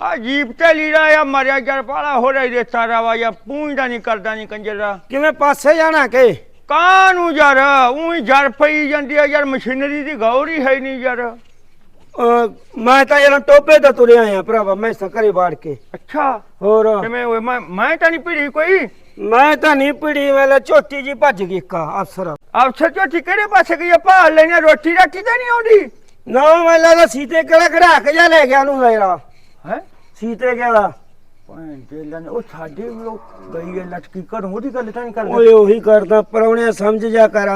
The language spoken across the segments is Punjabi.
ਆ ਜੀਪ ਤੇ ਲੀੜਾ ਆ ਮਰਿਆ ਜਰ ਪਾਲਾ ਹੋ ਰਹੀ ਦੇ ਸਾਰਾ ਵਾ ਯਾ ਪੂੰਝਦਾ ਨਹੀਂ ਕਰਦਾ ਨਹੀਂ ਕੰਜਰ ਦਾ। ਕਿਵੇਂ ਪਾਸੇ ਜਾਣਾ ਕਿ? ਕਾਨੂੰ ਯਾਰ ਉਹੀ ਜਰ ਪਈ ਜਾਂਦੀ ਆ ਯਾਰ ਮਸ਼ੀਨਰੀ ਦੀ ਗੌਰੀ ਹੈ ਨਹੀਂ ਯਾਰ। ਮੈਂ ਤਾਂ ਇਹਨਾਂ ਟੋਪੇ ਤੋਂ ਤੁਰਿਆ ਆ ਭਰਾਵਾ ਮੈਂ ਘਰੇ ਬਾੜ ਕੇ। ਅੱਛਾ। ਹੋਰ? ਕਿਵੇਂ ਹੋਏ ਮੈਂ ਮੈਂ ਤਾਂ ਨਹੀਂ ਪੀੜੀ ਕੋਈ। ਮੈਂ ਤਾਂ ਨਹੀਂ ਪੜੀ ਵੇਲੇ ਝੋਟੀ ਜੀ ਭੱਜ ਗਈ ਕਾ ਅਫਸਰ। ਅਫਸਰ ਚੋਟੀ ਕਿਹੜੇ ਪਾਸੇ ਗਈ ਆ? ਭਾਲ ਲੈਣਾ ਰੋਟੀ ਰਾਟੀ ਤਾਂ ਨਹੀਂ ਆਉਂਦੀ? ਨਾ ਮੈਂ ਲੱਗਦਾ ਸੀਤੇ ਕਿਹੜਾ ਖੜਾ ਕੇ ਜਾ ਲੈ ਗਿਆ ਨੂੰ ਮੇਰਾ। ਹੈ? ਸੀਤੇ ਕਿਹੜਾ ਭੈਣ ਤੇਲਾਂ ਨੇ ਉਹ ਸਾਡੇ ਵੀ ਉਹ ਗਈ ਹੈ ਲਟਕੀ ਘਰੋਂ ਉਹਦੀ ਗੱਲ ਤਾਂ ਨਹੀਂ ਕਰਦੇ। ਓਏ ਉਹੀ ਕਰਦਾ ਪਰੌਣਿਆ ਸਮਝ ਜਾ ਕਰ।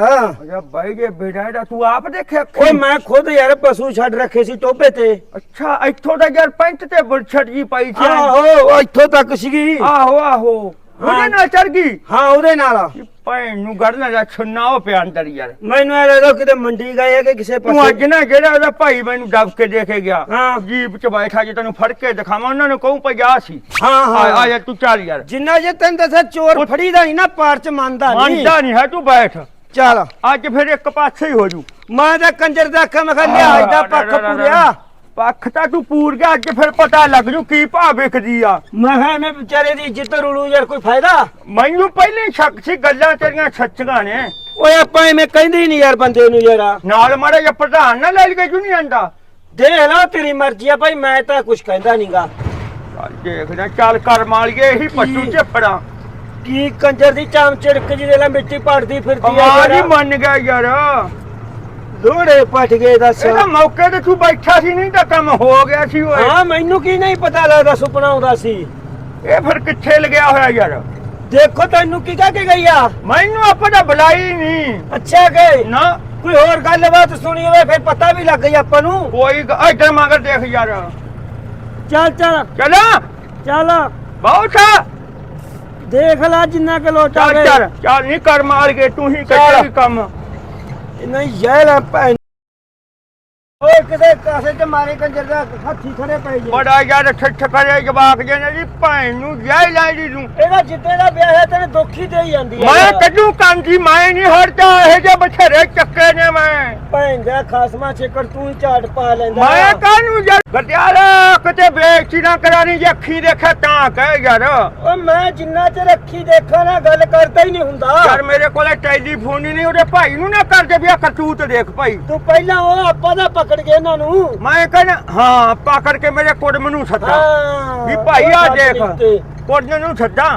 ਅਜਾ ਬਾਈ ਜੇ ਬੇੜਾ ਇਹਦਾ ਤੂੰ ਆਪ ਦੇਖਿਆ ਅੱਖੀਂ? ਓਏ ਮੈਂ ਖੁਦ ਯਾਰ ਪਸ਼ੂ ਛੱਡ ਰੱਖੇ ਸੀ ਟੋਪੇ ਤੇ। ਅੱਛਾ ਇੱਥੋਂ ਦਾ ਯਾਰ ਪੈਂਟ ਤੇ ਬੁਰਛਟ ਜੀ ਪਾਈ ਸੀ। ਆਹੋ ਉਹ ਇੱਥੋਂ ਤੱਕ ਸੀਗੀ। ਆਹੋ ਆਹੋ। ਉਹਦੇ ਨਾਲ ਚੜ ਗਈ? ਹਾਂ ਉਹਦੇ ਨਾਲ। ਇਹ ਭੈਣ ਨੂੰ ਗੜਨਾ ਦਾ ਛੁੰਨਾ ਉਹ ਪਿਆ ਅੰਦਰ ਯਾਰ। ਮੈਨੂੰ ਇਹ ਲੱਗਦਾ ਕਿਤੇ ਮੰਡੀ ਗਏ ਆ ਕਿ ਕਿਸੇ ਤੂੰ ਪਾਸੇ ਅੱਜ ਨਾ ਜਿਹੜਾ ਉਹਦਾ ਭਾਈ ਮੈਨੂੰ ਦਬ ਕੇ ਦੇ ਕੇ ਗਿਆ ਹਾਂ। ਜੀਪ ਚ ਬੈਠਾ ਜੇ ਤੈਨੂੰ ਫੜ ਕੇ ਦਿਖਾਵਾਂ ਉਹਨਾਂ ਨੂੰ ਕਹੂੰ ਪੰਜਾਹ ਸੀ। ਹਾਂ ਆ ਆ ਹਾਂ ਜਾ ਤੂੰ ਚੱਲ ਯਾਰ। ਜਿੰਨਾ ਜੇ ਤੈਨੂੰ ਦੱਸਿਆ ਚੋਰ ਫੜੀਦਾ ਨਹੀਂ ਨਾ ਪਾਰ ਚ ਮੰਨਦਾ ਨਹੀਂ ਮੰਨਦਾ ਨਹੀਂ ਹੈ ਤੂੰ ਬੈਠ। ਚੱਲ। ਅੱਜ ਫਿਰ ਇੱਕ ਪਾਸੇ ਹੀ ਹੋ ਜੂ। ਮੈਂ ਤਾਂ ਕੰਜਰ ਦਾ ਅੱਖਾਂ ਮੈਂ ਕਿਹਾ ਲਿਹਾਜ਼ ਦਾ ਪੱਖ ਪੂਰਿਆ। ਪੱਖ ਤਾਂ ਤੂੰ ਪੂਰ ਗਿਆ ਅੱਜ ਫਿਰ ਪਤਾ ਲੱਗ ਜੂ ਕੀ ਭਾਅ ਵਿਕਦੀ ਆ। ਮੈਂ ਕਿਹਾ ਮੈਂ ਵਿਚਾਰੇ ਦੀ ਇੱਜ਼ਤ ਰੁਲੂ ਯਾਰ ਕੋਈ ਫਾਇਦਾ? ਮੈਨੂੰ ਪਹਿਲੇ ਸ਼ੱਕ ਸੀ ਗੱਲਾਂ ਤੇਰੀਆਂ ਸੱਚੀਆਂ ਨੇ। ਓਏ ਆਪਾਂ ਐਵੇਂ ਕਹਿੰਦੇ ਹੀ ਨਹੀਂ ਯਾਰ ਬੰਦੇ ਨੂੰ ਯਾਰ। ਨਾਲ ਮਾੜਾ ਜਿਹਾ ਪ੍ਰਧਾਨ ਨਾ ਲੈ ਕੇ ਨਹੀਂ ਆਂਦਾ ਦੇਖ ਲਾ ਤੇਰੀ ਮਰਜ਼ੀ ਆ ਭਾਈ ਮੈਂ ਤਾਂ ਕੁਝ ਕਹਿੰਦਾ ਨਹੀਂਗਾ ਦੇਖਦਾ ਚੱਲ ਕਰ ਮਾਲੀਏ ਇਹੀ ਪੱਟੂ? ਝੱਪੜਾਂ। ਕੀ ਕੰਜਰ ਦੀ ਚਾਮ ਚਿੜਕ ਜੀ ਦੇ ਲਾ ਮਿੱਟੀ ਪੜਦੀ ਫਿਰਦੀ ਆ ਕਮਾਲ ਹੀ ਯਾਰ? ਮੰਨ ਗਿਆ ਯਾਰ। ਲੋੜੇ ਪਟ ਗਏ ਦੱਸ। ਇਹਦਾ ਮੌਕੇ ਤੇ ਤੂੰ ਬੈਠਾ ਸੀ ਨਹੀਂ ਤਾਂ ਕੰਮ ਹੋ ਗਿਆ ਸੀ ਓਏ। ਹਾਂ ਮੈਨੂੰ ਕੀ ਨਹੀਂ ਪਤਾ ਲੱਗਦਾ ਸੁਪਨਾ ਆਉਂਦਾ ਸੀ। ਇਹ ਫਿਰ ਕਿੱਥੇ ਲਗਿਆ ਹੋਇਆ ਯਾਰ? ਦੇਖੋ ਤੈਨੂੰ ਕੀ ਕਹਿ ਕੇ ਗਈ ਆ? ਮੈਨੂੰ ਆਪਾਂ ਤਾਂ ਬੁਲਾਈ ਨਹੀਂ। ਅੱਛਾ ਗਏ ਨਾ। ਕੋਈ ਹੋਰ ਗੱਲਬਾਤ ਸੁਣੀ ਹੋਵੇ ਫਿਰ ਪਤਾ ਵੀ ਲੱਗ ਗਈ ਆਪਾਂ ਨੂੰ। ਕੋਈ ਇੱਧਰ ਮਗਰ ਦੇਖ ਯਾਰ। ਚੱਲ ਚੱਲ। ਚਲਾ। ਚੱਲ। ਬਹੁਤ ਆ। ਦੇਖ ਲੈ ਜਿੰਨਾ ਕਿ ਲੋਟਾ ਚੱਲ ਚੱਲ। ਨਹੀਂ ਕਰ ਮਾਰ ਕੇ ਤੂੰ ਹੀ ਕਰੇਗੀ ਕੰਮ। ਨਹੀਂ ਯਾਰ ਆ ਭੈਣ ਓਏ ਕਿਤੇ ਕਾਸੇ ਤੇ ਮਾਰੇ ਕੰਜਰ ਦਾ ਹੱਥੀ ਖੜੇ ਪੈ ਜੇ। ਬੜਾ ਯਾਰ ਠੱਠ ਕਰੇ ਜਵਾਕ ਜੇ ਨੇ ਜੀ ਭੈਣ ਨੂੰ ਜੈ ਲਾਈ ਨੂੰ ਇਹਦਾ ਜਿੱਦੇ ਦਾ ਵਿਆਹ ਹੈ ਤੈਨੂੰ ਦੁੱਖ ਹੀ ਦੇਈ ਜਾਂਦੀ ਹੈ ਮੈਂ ਕੱਢੂ ਕਾਂਜੀ ਮੈਂ ਨਹੀਂ ਹਟਦਾ ਇਹ ਜੇ ਬਥੇਰੇ ਚੱਕੇ ਨੇ ਮੈਂ। ਭੈਣ ਦਾ ਖਾਸਮਾ ਛੇਕੜ ਤੂੰ ਹੀ ਝਾੜ ਪਾ ਲੈਂਦਾ। ਮੈਂ ਕਾਹਨੂੰ ਯਾਰ ਗਟਿਆਲਾ ਕਿਤੇ ਬੇਇੱਜ਼ਤੀ ਨਾ ਕਰਾਣੀ ਜੇ ਅੱਖੀ ਦੇਖੇ ਤਾਂ ਕਹਿ ਯਾਰ। ਓ ਮੈਂ ਜਿੰਨਾ ਚ ਰੱਖੀ ਦੇਖਾਂ ਨਾ ਗੱਲ ਕਰਦਾ ਹੀ ਨਹੀਂ ਹੁੰਦਾ। ਯਾਰ ਮੇਰੇ ਕੋਲੇ ਟੈਲੀਫੋਨ ਹੀ ਨਹੀਂ ਉਹਦੇ ਭਾਈ ਨੂੰ ਨਾ ਕਰਦੇ ਵੀ ਆ ਕਰਤੂਤ ਦੇਖ ਭਾਈ। ਤੂੰ ਪਹਿਲਾਂ ਉਹ ਆਪਾਂ ਦਾ ਪਕੜ ਗਏ ਇਹਨਾਂ ਨੂੰ? ਮੈਂ ਕਹਿੰਦਾ ਹਾਂ ਪਕੜ ਕੇ ਮੇਰੇ ਕੁੜਮ ਨੂੰ ਸੱਦਾ। ਹਾਂ ਵੀ ਭਾਈ ਆ ਦੇਖ। ਕੁੜਮ ਨੂੰ ਸੱਦਾ।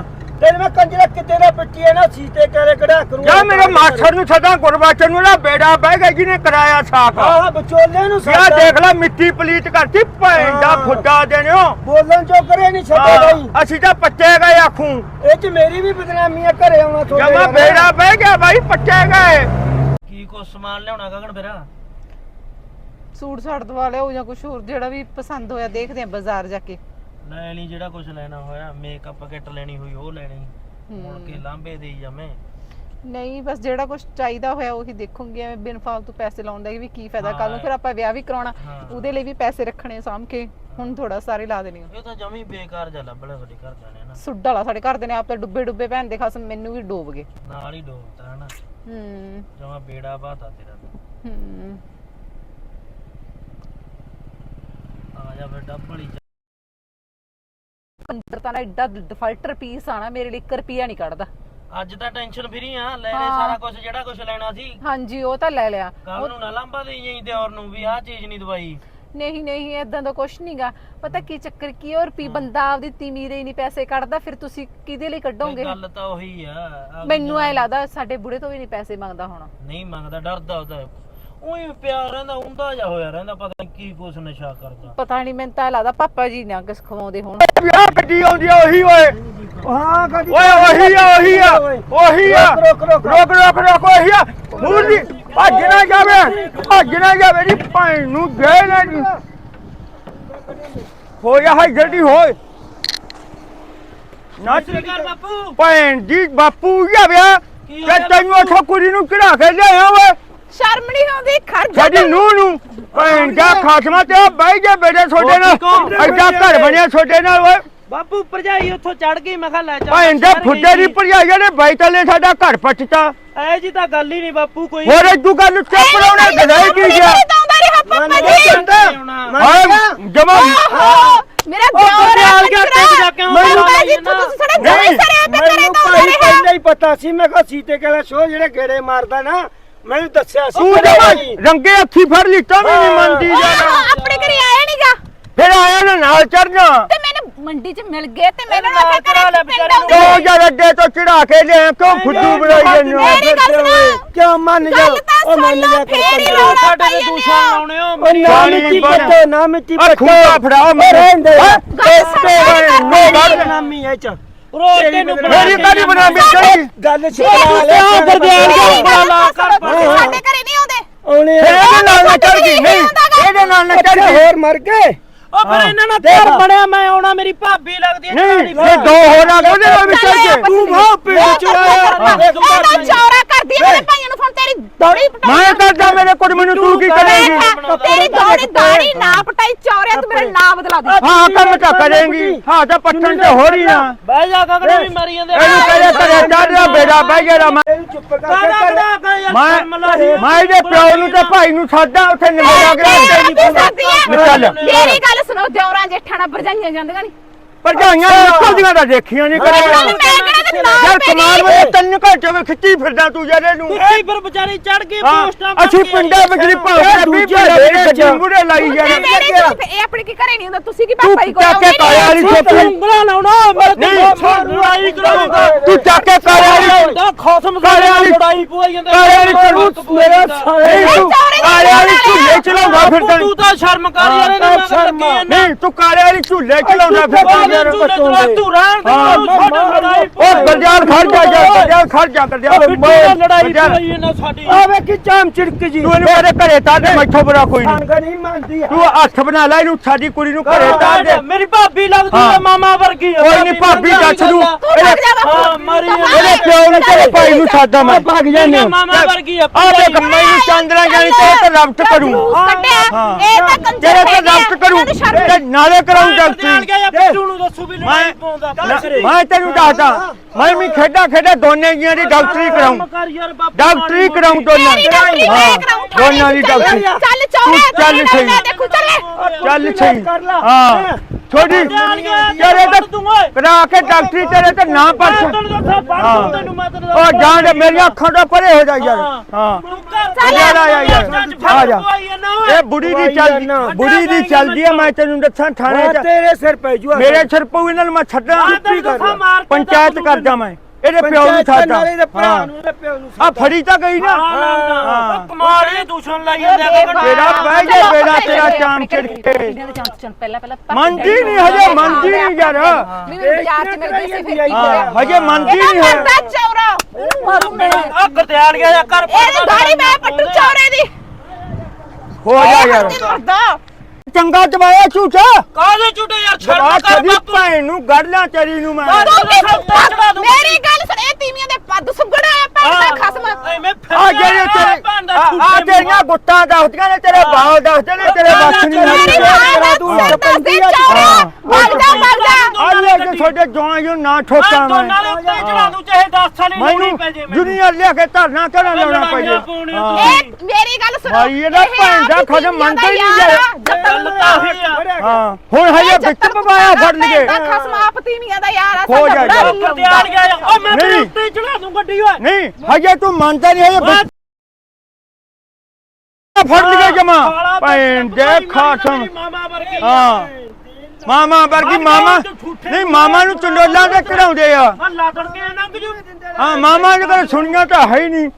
ਤੇਰੇ ਮੈਂ ਕੰਜਰਾ ਕਿਤੇ ਨਾ ਪਿੱਟੀ ਹੈ ਨਾ ਸੀਤੇ ਕਰੇ ਕੜਾ ਕਰੂੰਗਾ ਜਾਂ ਮੇਰੇ ਮਾਸਟਰ ਨੂੰ ਸੱਦਾ ਗੁਰਬਾਚਨ ਨੂੰ ਨਾ ਬੇੜਾ ਬਹਿ ਗਿਆ ਜਿਹਨੇ ਕਰਾਇਆ ਸਾਕ। ਆਹ ਵਿਚੋਲੇ ਨੂੰ ਯਾ ਸਾਡਾ ਦੇਖ ਲੈ ਮਿੱਟੀ ਪਲੀਤ ਕਰਤੀ ਭੈਣ ਦਾ ਹਾਂ। ਫੁੱਟਾ ਦੇਣਿਓ। ਬੋਲਣ ਜੋ ਕਰੇ ਨਹੀਂ ਛੱਡੇ ਹਾਂ, ਬਾਈ। ਅਸੀਂ ਤਾਂ ਪੱਟੇ ਗਏ ਆਖੂ। ਇਹ ਚ ਮੇਰੀ ਵੀ ਬਦਨਾਮੀ ਆ ਘਰੇ ਆਉਣਾ ਤੁਹਾਡੇ ਜਮਾ। ਬੇੜਾ ਬਹਿ ਗਿਆ ਬਾਈ ਪੱਟੇ ਗਏ। ਕੀ ਕੋ ਸਮਾਨ ਲਿਆਉਣਾ ਗਗਨ ਫਿਰ? ਸੂਟ ਸਾਟ ਦਵਾ ਲਿਆਓ ਜਾਂ ਕੁਝ ਹੋਰ ਜਿਹੜਾ ਵੀ ਪਸੰਦ ਹੋਇਆ ਦੇਖਦੇ ਆ ਬਾਜ਼ਾਰ ਜਾ ਕੇ। ਲੈ ਲਈ ਜਿਹੜਾ ਕੁਝ ਲੈਣਾ ਹੋਇਆ ਮੇਕਅਪ ਕਿੱਟ ਲੈਣੀ ਹੋਈ ਉਹ ਲੈਣੀ। ਮੁੜ ਕੇ ਲਾਂਬੇ ਦੇਈ ਜਾਵੇਂ। ਨਹੀਂ ਬਸ ਜਿਹੜਾ ਕੁਝ ਚਾਹੀਦਾ ਹੋਇਆ ਉਹੀ ਦੇਖੂੰਗੀ ਐਵੇਂ ਬਿਨ ਫਾਲਤੂ ਪੈਸੇ ਲਾਉਣ ਦਾ ਵੀ ਕੀ ਫਾਇਦਾ। ਕੱਲ ਨੂੰ। ਫਿਰ ਆਪਾਂ ਵਿਆਹ ਵੀ ਕਰਾਉਣਾ। ਉਹਦੇ ਲਈ ਵੀ ਪੈਸੇ ਰੱਖਣੇ ਸਾਂਭ ਕੇ ਹੁਣ ਥੋੜਾ ਸਾਰੇ ਲਾ ਦੇਣੇ। ਇਹ ਤਾਂ ਜਮੀ ਬੇਕਾਰ ਜਾ ਲੱਭਣਾ ਤੁਹਾਡੇ ਘਰ ਜਾਣੇ ਨਾ ਸੁੱਡਾ ਵਾਲਾ ਸਾਡੇ ਘਰ ਦੇ ਨੇ ਆਪ ਤਾਂ ਡੁੱਬੇ ਡੁੱਬੇ ਭੈਣ ਦੇ ਖਸਮ ਮੈਨੂੰ ਵੀ ਡੋਬ ਗਏ। ਨਾਲ ਹੀ ਡੋਬਤਾ ਹਨਾ। ਹੂੰ। ਜਮਾ ਬੇੜਾ ਬਾਤਾ ਤੇਰਾ। ਹੂੰ। ਆ ਜਾ ਕੰਦਰ ਤਾਂ ਨਾ ਐਡਾ ਡਿਫਾਲਟਰ ਪੀਸ ਆਣਾ ਮੇਰੇ ਲਈ 1 ਰੁਪਿਆ ਨਹੀਂ ਕੱਢਦਾ। ਅੱਜ ਤਾਂ ਟੈਨਸ਼ਨ ਫਰੀ ਆ ਲੈ ਲੈ ਹਾਂ। ਸਾਰਾ ਕੁਝ ਜਿਹੜਾ ਕੁਝ ਲੈਣਾ ਸੀ। ਹਾਂਜੀ ਉਹ ਤਾਂ ਲੈ ਲਿਆ। ਕੱਲ ਨੂੰ ਨਾ ਲਾਂਬਾ ਦੇਈ ਜਾਈ ਤੇ ਔਰ ਨੂੰ ਵੀ ਆਹ ਚੀਜ਼ ਨਹੀਂ ਦਵਾਈ। ਨਹੀਂ ਨਹੀਂ ਇਦਾਂ ਦਾ ਕੁਛ ਨਹੀਂਗਾ ਪਤਾ ਕੀ ਚੱਕਰ ਕੀ ਔਰ ਪੀ ਬੰਦਾ ਆਪਦੀ ਤੀਮੀਰੇ ਹੀ ਨਹੀਂ ਪੈਸੇ ਕੱਢਦਾ ਫਿਰ ਤੁਸੀਂ ਕਿਹਦੇ ਲਈ ਕੱਢੋਗੇ? ਗੱਲ ਤਾਂ ਉਹੀ ਆ ਮੈਨੂੰ ਐ ਲੱਗਦਾ ਸਾਡੇ ਬੁੜੇ ਤੋਂ ਵੀ ਨਹੀਂ ਪੈਸੇ ਮੰਗਦਾ ਹੋਣਾ। ਨਹੀਂ ਮੰਗਦਾ ਡਰਦਾ ਉਹਦਾ। ਉਹੀ ਪਿਆਰ ਰਹਿੰਦਾ ਹੁੰਦਾ ਜਾ ਹੋਇਆ ਰਹਿੰਦਾ ਪਤਾ ਨਹੀਂ ਕੀ ਕੁਛ ਨਸ਼ਾ ਕਰਦਾ। ਪਤਾ ਨਹੀਂ ਮੈਨੂੰ ਤਾਂ ਲੱਗਦਾ ਪਾਪਾ ਜੀ ਨਾ ਕਿਸ ਖਵਾਉਂਦੇ ਹੋਣ। ਵਿਆਹ ਗੱਡੀ ਆਉਂਦੀ ਆ ਉਹੀ ਓਏ। ਹਾਂ ਕਦੀ ਓਏ ਉਹੀ ਆ ਉਹੀ ਆ ਉਹੀ ਆ। ਰੁਕ, ਰੁਕ, ਰੁਕ। ਰੁਕ। ਉਹੀ ਆ। ਮੂਲੀ ਭੱਜ ਨਾ ਜਾਵੇ ਭੱਜ ਨਾ ਜਾਵੇ ਜੀ ਭੈਣ ਨੂੰ ਦੇ ਲੈ ਜੀ ਹੋ ਜਾ ਹਾਈ ਜਲਦੀ ਹੋਏ। ਨਾ ਕਰ ਬਾਪੂ। ਭੈਣ ਜੀ ਬਾਪੂ ਕੀ ਕਿ ਹੋਇਆ ਤੈਨੂੰ? ਉੱਥੋਂ ਕੁੜੀ ਨੂੰ ਚੜਾ ਕੇ ਲਿਆਇਆ ਓਏ? ਸ਼ਰਮ ਨਹੀਂ ਆਉਂਦੀ ਖੜ ਜਾ ਸਾਡੀ ਨੂੰਹ ਨੂੰ ਭੈਣ ਦਾ ਖਾਸਮਾ ਤੇ ਬਹਿ ਜਾ ਬੇਟੇ ਛੋਟੇ ਨਾਲ? ਐਡਾ ਘਰ ਬਣਿਆ ਛੋਟੇ ਨਾਲ ਓਏ। ਬਾਪੂ ਭਰਜਾਈ ਉੱਥੋਂ ਚੜ ਗਈ ਮੈਂ ਕਿਹਾ ਲੈ ਚੱਲ ਭੈਣ ਦੇ ਫੁੱਟੇ ਦੀ ਗਈ ਭਰਜਾਈ ਨੇ ਬੈਤਲੇ ਸਾਡਾ ਘਰ ਪੱਟਤਾ। ਐ ਜੀ ਤਾਂ ਗੱਲ ਹੀ ਨਹੀਂ ਬਾਪੂ ਕੋਈ ਹੋਰ ਇਦੂ ਗੱਲ ਚੁੱਪ ਰਹੋਣੇ ਗਦਾਈ ਕੀ ਗਿਆ? ਦਉਂਦਾ ਰਿਹਾ ਪਾਪਾ ਜੀ। ਹਾਂ ਜਮਾ ਓਹੋ ਮੇਰਾ ਦਿਓਰ ਹੈ ਆ ਗਿਆ, ਟਿਕ ਜਾ ਕੇ ਮੈਨੂੰ ਆਉਂਦਾ ਜੀ ਨਾ। ਤੁਸੀਂ ਸਾਡੇ ਨਹੀਂ, ਜਮੇ ਸਰੇ ਤੇ ਕਰੇ ਮੈਨੂੰ ਦਉਂਦਾ ਭਾਈ ਰਿਹਾ। ਪਹਿਲਾਂ ਹੀ ਪਤਾ ਸੀ ਮੈਂ ਕਿਹਾ ਸੀਤੇ ਕਹਿੰਦਾ ਸ਼ੋ ਜਿਹੜੇ ਗੇੜੇ ਮਾਰਦਾ ਨਾ ਮੈਨੂੰ ਦੱਸਿਆ ਸੀ ਉਹ ਤੂੰ ਜਮਾ। ਰੰਗੇ ਅੱਖੀ ਫੜ ਲਿੱਤਾ ਵੀ ਨਹੀਂ ਮੰਨਦੀ ਜਾਣਾ। ਆਪਣੇ ਘਰੇ ਆਇਆ ਨਹੀਂਗਾ ਫਿਰ ਆਇਆ ਨਾ ਨਾਲ ਚੜਨਾ ਤੇ ਮੈਨੂੰ ਮੰਡੀ 'ਚ ਮਿਲ ਗਏ ਤੇ ਮੈਨੂੰ ਇਹਨੂੰ ਨਾਲ ਕਰੇ ਲੈ ਵਿਚਾਰੇ ਨੂੰ। ਅੱਡੇ ਤੋਂ ਚੜਾ ਕੇ ਲਿਆ ਕਿਉਂ ਫੁੱਦੂ ਬਣਾਈ ਜਾਂਦੇ ਹੋ? ਮੇਰੀ ਗੱਲ ਸੁਣੋ। ਕਿਉਂ ਮੰਨ ਜਾ ਗੱਲ ਤਾਂ ਉਹ ਮੰਨ ਸੁਣ ਜਾ ਫੇਰ ਹੀ ਰੌਲਾ ਸਾਡੇ ਪਾਈ ਤੇ ਜਾਂਦੇ ਦੂਸ਼ਣ ਹੋ। ਲਾਉਣੇ ਉਹ ਨਾ ਮਿੱਟੀ ਪੱਟੋ ਨਾ ਮਿੱਟੀ ਆ ਖੂੰਗਾ ਫੜਾ ਮੈਂ ਰਹਿੰਦੇ ਸੁਣ ਲੈ, ਗੱਲ ਗੱਲ ਨਾਮੀ ਐ ਚ। ਰੋਜ਼ ਤੈਨੂੰ ਬਣਾ ਮੇਰੀ ਕਾਹਦੀ ਬਣਾ ਮੇਰੀ ਗੱਲ ਛਪਾ ਲੈ ਆ? ਗੁਰਦਿਆਲ ਮੇਰੀ ਗਿਆ ਗੱਲ ਲਾ ਸੁਣੋ, ਕਰ ਤੁਸੀਂ ਸਾਡੇ ਘਰੇ ਨਹੀਂ ਆਉਂਦੇ। ਉਹਨੇ ਇਹਦੇ ਨਾਲ ਨਾ ਚੜ ਗਈ ਨਹੀਂ ਇਹਦੇ ਨਾਲ ਨਾ ਚੜ ਗਈ। ਹੋਰ ਮਰ ਗਏ? ਉਹ ਫਿਰ ਇਹਨਾਂ ਨਾਲ ਦੇਖ। ਘਰ ਬਣਿਆ ਮੈਂ ਆਉਣਾ ਮੇਰੀ ਭਾਬੀ ਲੱਗਦੀ ਹੈ ਨਹੀਂ ਚੜ੍ਹਾਈ ਇਹ ਦੋ ਨਾਲ ਤੂੰ ਪਿੰਡ ਚ ਆਇਆ। ਇਹਦਾ ਚੌਰਾ ਕਰਦੀ ਹੈ ਮੇਰੇ ਭਾਈਆਂ ਨੂੰ ਫੋਨ ਤੇਰੀ ਦੋੜੀ ਮੈਂ ਕਰਦਾ ਮੇਰੇ ਕੁੜੀ ਮੈਨੂੰ ਤੂੰ ਕੀ ਕਰੇਂਗੀ? ਦੇਖਾ, ਤੇਰੀ ਦੋੜੀ ਦਾੜੀ ਨਾ ਪਟਾਈ ਚੌਰਿਆ ਤੂੰ ਮੇਰਾ ਨਾਂ ਬਦਲਾ ਦੇ। ਹਾਂ ਕੰਮ ਤਾਂ ਕਰੇਂਗੀ। ਹਾਂ ਤਾਂ ਪੱਟਣ ਤੇ ਹੋ ਰਹੀ ਨਾ ਬਹਿ ਜਾ ਗਗਨੇ ਵੀ ਮਰੀ ਜਾਂਦੇ ਇਹਨੂੰ ਕਹੇ ਕਰੇ ਚੜਦਾ ਬੇੜਾ ਬਹਿ ਗਿਆ ਮੈਂ ਚੁੱਪ ਕਾਹਦਾ ਖੜਾ ਕਰ ਯਾਰ ਮੈਂ ਸ਼ਰਮ ਲਾਹੀ ਮੈਂ ਇਹਦੇ ਪਿਓ ਨੂੰ ਤੇ ਭਾਈ ਨੂੰ ਸਾਦਾ ਉੱਥੇ ਨਿਮੇੜਾ ਚੱਲ। ਮੇਰੀ ਗੱਲ ਸੁਣੋ ਦਿਉਰਾਂ ਜੇਠਾਣਾ ਭਰਜਾਈਆਂ ਜਾਂਦੀਆਂ ਨਹੀਂ ਭਰਜਾਈਆਂ ਨਿਕਲਦੀਆਂ ਤਾਂ ਦੇਖੀਆਂ ਨਹੀਂ ਕਰੇ ਮੈਂ ਕਿਹੜਾ ਤੇ ਨਾ ਯਾਰ ਕਮਾਲ ਵੇ ਤਿੰਨ ਘੰਟੇ ਵਿੱਚ ਖਿੱਚੀ ਫਿਰਦਾ ਤੂੰ ਜਰੇ ਨੂੰ ਕੁੱਤੀ ਫਿਰ ਵਿਚਾਰੀ ਚੜ ਕੇ ਹਾਂ, ਪੋਸਟਾਂ ਅਸੀਂ ਪਿੰਡਾਂ ਵਿੱਚ ਦੀ ਭਾਵੇਂ ਵੀ ਬੜੇ ਗੱਡੀ ਮੂਰੇ ਲਾਈ ਜਾਣੇ। ਮੇਰੇ ਤੋਂ ਇਹ ਆਪਣੇ ਕੀ ਘਰੇ ਨਹੀਂ ਹੁੰਦਾ ਤੁਸੀਂ ਕੀ ਤੂੰ ਪਾਪਾ ਹੀ ਕੋਲ ਚੱਕ ਕੇ ਕਾਲੇ ਵਾਲੀ ਛੋਟੀ। ਉਂਗਲਾਂ ਲਾਉਣਾ ਮੈਂ ਨਹੀਂ। ਤੇ ਲੜਾਈ ਕਰਾਉਂਗਾ ਤੂੰ ਚੱਕ ਕੇ ਕਾਲੇ ਵਾਲੀ ਦਾ ਖਸਮ ਕਾਲੇ ਵਾਲੀ ਲੜਾਈ ਪਵਾਈ ਜਾਂਦੇ ਕਾਲੇ ਵਾਲੀ ਚਲੂ ਮੇਰਾ ਸਾਲੇ ਤੂੰ ਕਾਲੇ ਵਾਲੀ ਝੂਲੇ ਚਲਾਉਂਦਾ ਫਿਰਦਾ। ਤੂੰ ਤਾਂ ਸ਼ਰਮ ਕਰ ਯਾਰ ਇਹਨਾਂ ਨਾਲ ਸ਼ਰਮ ਨਹੀਂ ਤੂੰ ਕਾਲੇ ਵਾਲੀ ਝੂਲੇ ਚਲਾਉਂਦਾ ਫਿਰਦਾ। ਯਾਰ ਤੂੰ ਰਹਿਣ ਦੇ ਹਾਂ। ਤੂੰ ਛੋਟਾ ਲੜਾਈ ਉਹ ਗਰਜਾਲ ਖੜ ਜਾ ਜਾ ਗਰਜਾਲ ਖੜ ਜਾ ਗਰਜਾਲ ਬਿੱਟੂ ਲੜਾਈ ਪਵਾਈ ਇਹਨਾਂ ਸਾਡੀ। ਆਵੇ ਕੀ ਚਾਮ ਚਿੜਕ ਜੀ। ਤੂੰ ਇਹਨੂੰ ਮੇਰੇ ਘਰੇ ਤਾਂ ਦੇ ਮੈਥੋਂ ਬੁਰਾ ਕੋਈ ਨਹੀਂ। ਨਹੀਂ ਮੰਨਦੀ ਤੂੰ ਹੱਥ ਬਣਾ ਲੈ ਇਹਨੂੰ ਸਾਡੀ ਕੁੜੀ ਨੂੰ ਘਰੇ ਤਾਂ ਦੇ। ਮੇਰੀ ਭਾਬੀ ਲੱਗਦੀ ਹਾਂ। ਹੈ। ਮਾਮਾ ਵਰਗੀ ਕੋਈ ਨਹੀਂ ਭਾਬੀ ਜੱਛ ਨੂੰ। ਤੂੰ ਲੱਗ ਜਾ ਹਾਂ ਬਾਪੂ ਮਰੀ ਇਹਦੇ ਪਿਓ ਨੂੰ ਤੇਰੇ ਭਾਈ ਨੂੰ ਸਾਦਾ ਮੈਂ। ਭੱਗ ਜਾਂਦੇ ਮਾਮਾ ਵਰਗੀ ਆ ਆ ਦੇਖ ਮੈਨੂੰ ਚਾਂਦਰਾ ਜਾਨੀ ਤੇ ਤੇ ਰਫਟ ਕਰੂੰ। ਕੱਢਿਆ ਹਾਂ। ਇਹ ਤਾਂ ਕੰਜਰ ਤੇਰੇ ਤੇ ਹੈਗੇ ਆ, ਰਫਟ ਕਰੂੰ। ਇਹਨਾਂ ਨੂੰ ਸ਼ਰਮ ਤੇ ਨਾਲੇ ਕਰਾਉਂ ਡਾਕਟਰੀ ਦੱਸੂ ਵੀ ਲੜਾਈ ਪਾਉਂਦਾ ਮੈਂ ਤੈਨੂੰ ਦੱਸਦਾ ਮੈਂ ਵੀ ਖੇਡਾ ਖੇਡਾ ਦੋਨੇ ਜੀਆਂ ਦੀ ਡਾਕਟਰੀ ਕਰਾਉਂ ਡਾਕਟਰੀ ਕਰਾਉਂ ਦੋਨਾਂ ਹਾਂ, ਦੋਨਾਂ ਦੀ ਡਾਕਟਰੀ। ਚੱਲ ਚੌੜਾ ਚੱਲ ਸਹੀ। ਦੇਖੂ ਚੱਲੇ। ਚੱਲ ਸਹੀ। ਹਾਂ ਛੋਟੀ। ਤੇਰੇ ਤੇ ਕਰਾ ਕੇ ਡਾਕਟਰੀ ਤੇਰੇ ਤੇ ਨਾ ਪਰਸ ਉਹ ਜਾਣ ਦੇ ਮੇਰੀਆਂ ਅੱਖਾਂ ਤੋਂ ਪਰੇ ਹੋ ਜਾ ਯਾਰ। ਹਾਂ। ਚੱਲ। ਆ ਜਾ ਯਾਰ। ਆ ਜਾ। ਇਹ ਬੁੜੀ ਦੀ ਚੱਲਦੀ ਬੁੜੀ ਦੀ ਚੱਲਦੀ ਹੈ ਮੈਂ ਤੈਨੂੰ ਦੱਸਾਂ ਥਾਣੇ 'ਚ ਤੇਰੇ ਸਿਰ ਪੈ ਜੂ ਮੇਰੇ ਸਿਰ ਪਊ ਇਹਨਾਂ ਨੂੰ ਮੈਂ ਛੱਡਾਂ ਪੰਚਾਇਤ ਕਰਦਾ ਮੈਂ ਇਹਦੇ ਪਿਓ ਨੂੰ ਛੱਡਦਾ ਨਾਲੇ ਦੇ ਭਰਾ ਹਾਂ ਨੂੰ ਤੇ ਪਿਓ ਨੂੰ ਆ ਫੜੀ ਤਾਂ ਗਈ ਨਾ ਇਹ ਦੂਸ਼ਣ ਲਾਈ ਜਾਂਦੇ ਆ ਤੇਰਾ ਬਹਿ ਜਾ ਬੇੜਾ ਤੇਰਾ ਚਾਮ ਚੜ ਕੇ ਪਹਿਲਾਂ ਪਹਿਲਾਂ ਮੰਨਦੀ ਨਹੀਂ ਹਜੇ ਮੰਨਦੀ ਨਹੀਂ ਯਾਰ ਹਜੇ ਮੰਨਦੀ ਨਹੀਂ ਹੈ ਚੌਰਾ ਮਾਰੂ ਮੇਰੇ ਆ ਗਰਦਿਆਲ ਗਿਆ ਜਾਂ ਕਰ ਇਹਦੀ ਦਾੜੀ ਮੈਂ ਪੱਟੂ ਚੌਰੇ ਦੀ ਹੋ ਜਾ ਯਾਰ। ਚੰਗਾ ਦਵਾਇਆ ਝੂਠਾ। ਕਾਹਦੇ ਝੂਟੇ ਯਾਰ? ਛੱਡ ਕਰ ਬਾਪੂ। ਭੈਣ ਨੂੰ ਗੜ ਲਾਂ ਤੇਰੀ ਨੂੰ ਮੈਂ। ਮੇਰੀ ਗੱਲ ਸੁਣ ਇਹ ਤੀਵੀਆਂ ਦੇ ਪੱਦ ਸੁਗੜਾ ਆ ਦਾ ਖਸਮ। ਐਵੇਂ ਆ ਜਿਹੜੇ ਤੇਰੇ ਆ ਤੇਰੀਆਂ ਗੁੱਟਾਂ ਦੱਸਦੀਆਂ ਨੇ ਤੇਰੇ ਬਾਲ ਦੱਸਦੇ ਨੇ ਤੇਰੇ ਬੱਸ ਨਹੀਂ ਮੇਰੀ ਤੂੰ ਦੱਸਦੀ ਚੌਰਾ ਭੱਜ ਜਾ ਜਾ। ਆ ਲੈ ਕੇ ਤੁਹਾਡੇ ਜਵਾਂ ਨੂੰ ਨਾ ਠੋਕਾਂ ਮੈਂ ਦੋਨਾਂ ਦੇ ਉੱਤੇ ਚੜਾ ਦੂੰ ਚਾਹੇ 10 ਸਾਲੀ ਲੋੜੀ ਪੈ ਜੇ ਮੈਨੂੰ। ਦੁਨੀਆ ਲਿਆ ਕੇ ਧਰਨਾ ਕਰਾਂ ਲਾਉਣਾ ਪੈ ਜੇ ਇਹ ਮੇਰੀ ਗੱਲ ਸੁਣੋ। ਭਾਈ ਇਹਦਾ ਇਹ ਭੈਣ ਦਾ ਖਸਮ ਮੰਨਦਾ ਹੀ ਨਹੀਂ ਯਾਰ ਆ, ਯਾਰ। ਜਦ ਗੱਲ ਤੱਕ ਤਾਂ ਉਹੀ ਆ। ਹਾਂ। ਹੁਣ ਹਜੇ ਵਿੱਚ ਪਵਾਇਆ ਫੜ ਲਈਏ ਦਾ ਖਸਮ ਆਪ ਤੀਵੀਆਂ ਦਾ ਯਾਰ ਆ ਹੋ ਜਾ। ਯਾਰ। ਗਰਦਿਆਲ ਗਿਆ ਉਹ ਮੈਂ ਤੇਰੇ ਨਹੀਂ। ਉੱਤੇ ਚੜਾ ਦੂੰ ਗੱਡੀ ਓਏ। ਨਹੀਂ ਹਜੇ ਤੂੰ ਮੰਨਦਾ ਨਹੀਂ ਹਜੇ ਵਿੱਚ ਫੜ ਲਈਏ ਜਮਾ। ਭੈਣ ਦੇ ਖਾਸਮ। ਹਾਂ। ਮਾਮਾ ਵਰਗੀ ਮਾਮਾ ਨਹੀਂ ਮਾਮਾ ਨੂੰ ਚੰਡੋਲਾਂ ਦੇ ਚੜਾਉਂਦੇ ਆ। ਕੇ ਲੰਘ ਜੂ। ਹਾਂ ਮਾਮਾ ਨੇ ਕਰ ਸੁਣੀਆਂ ਤਾਂ ਹੈ ਹੀ ਨਹੀਂ।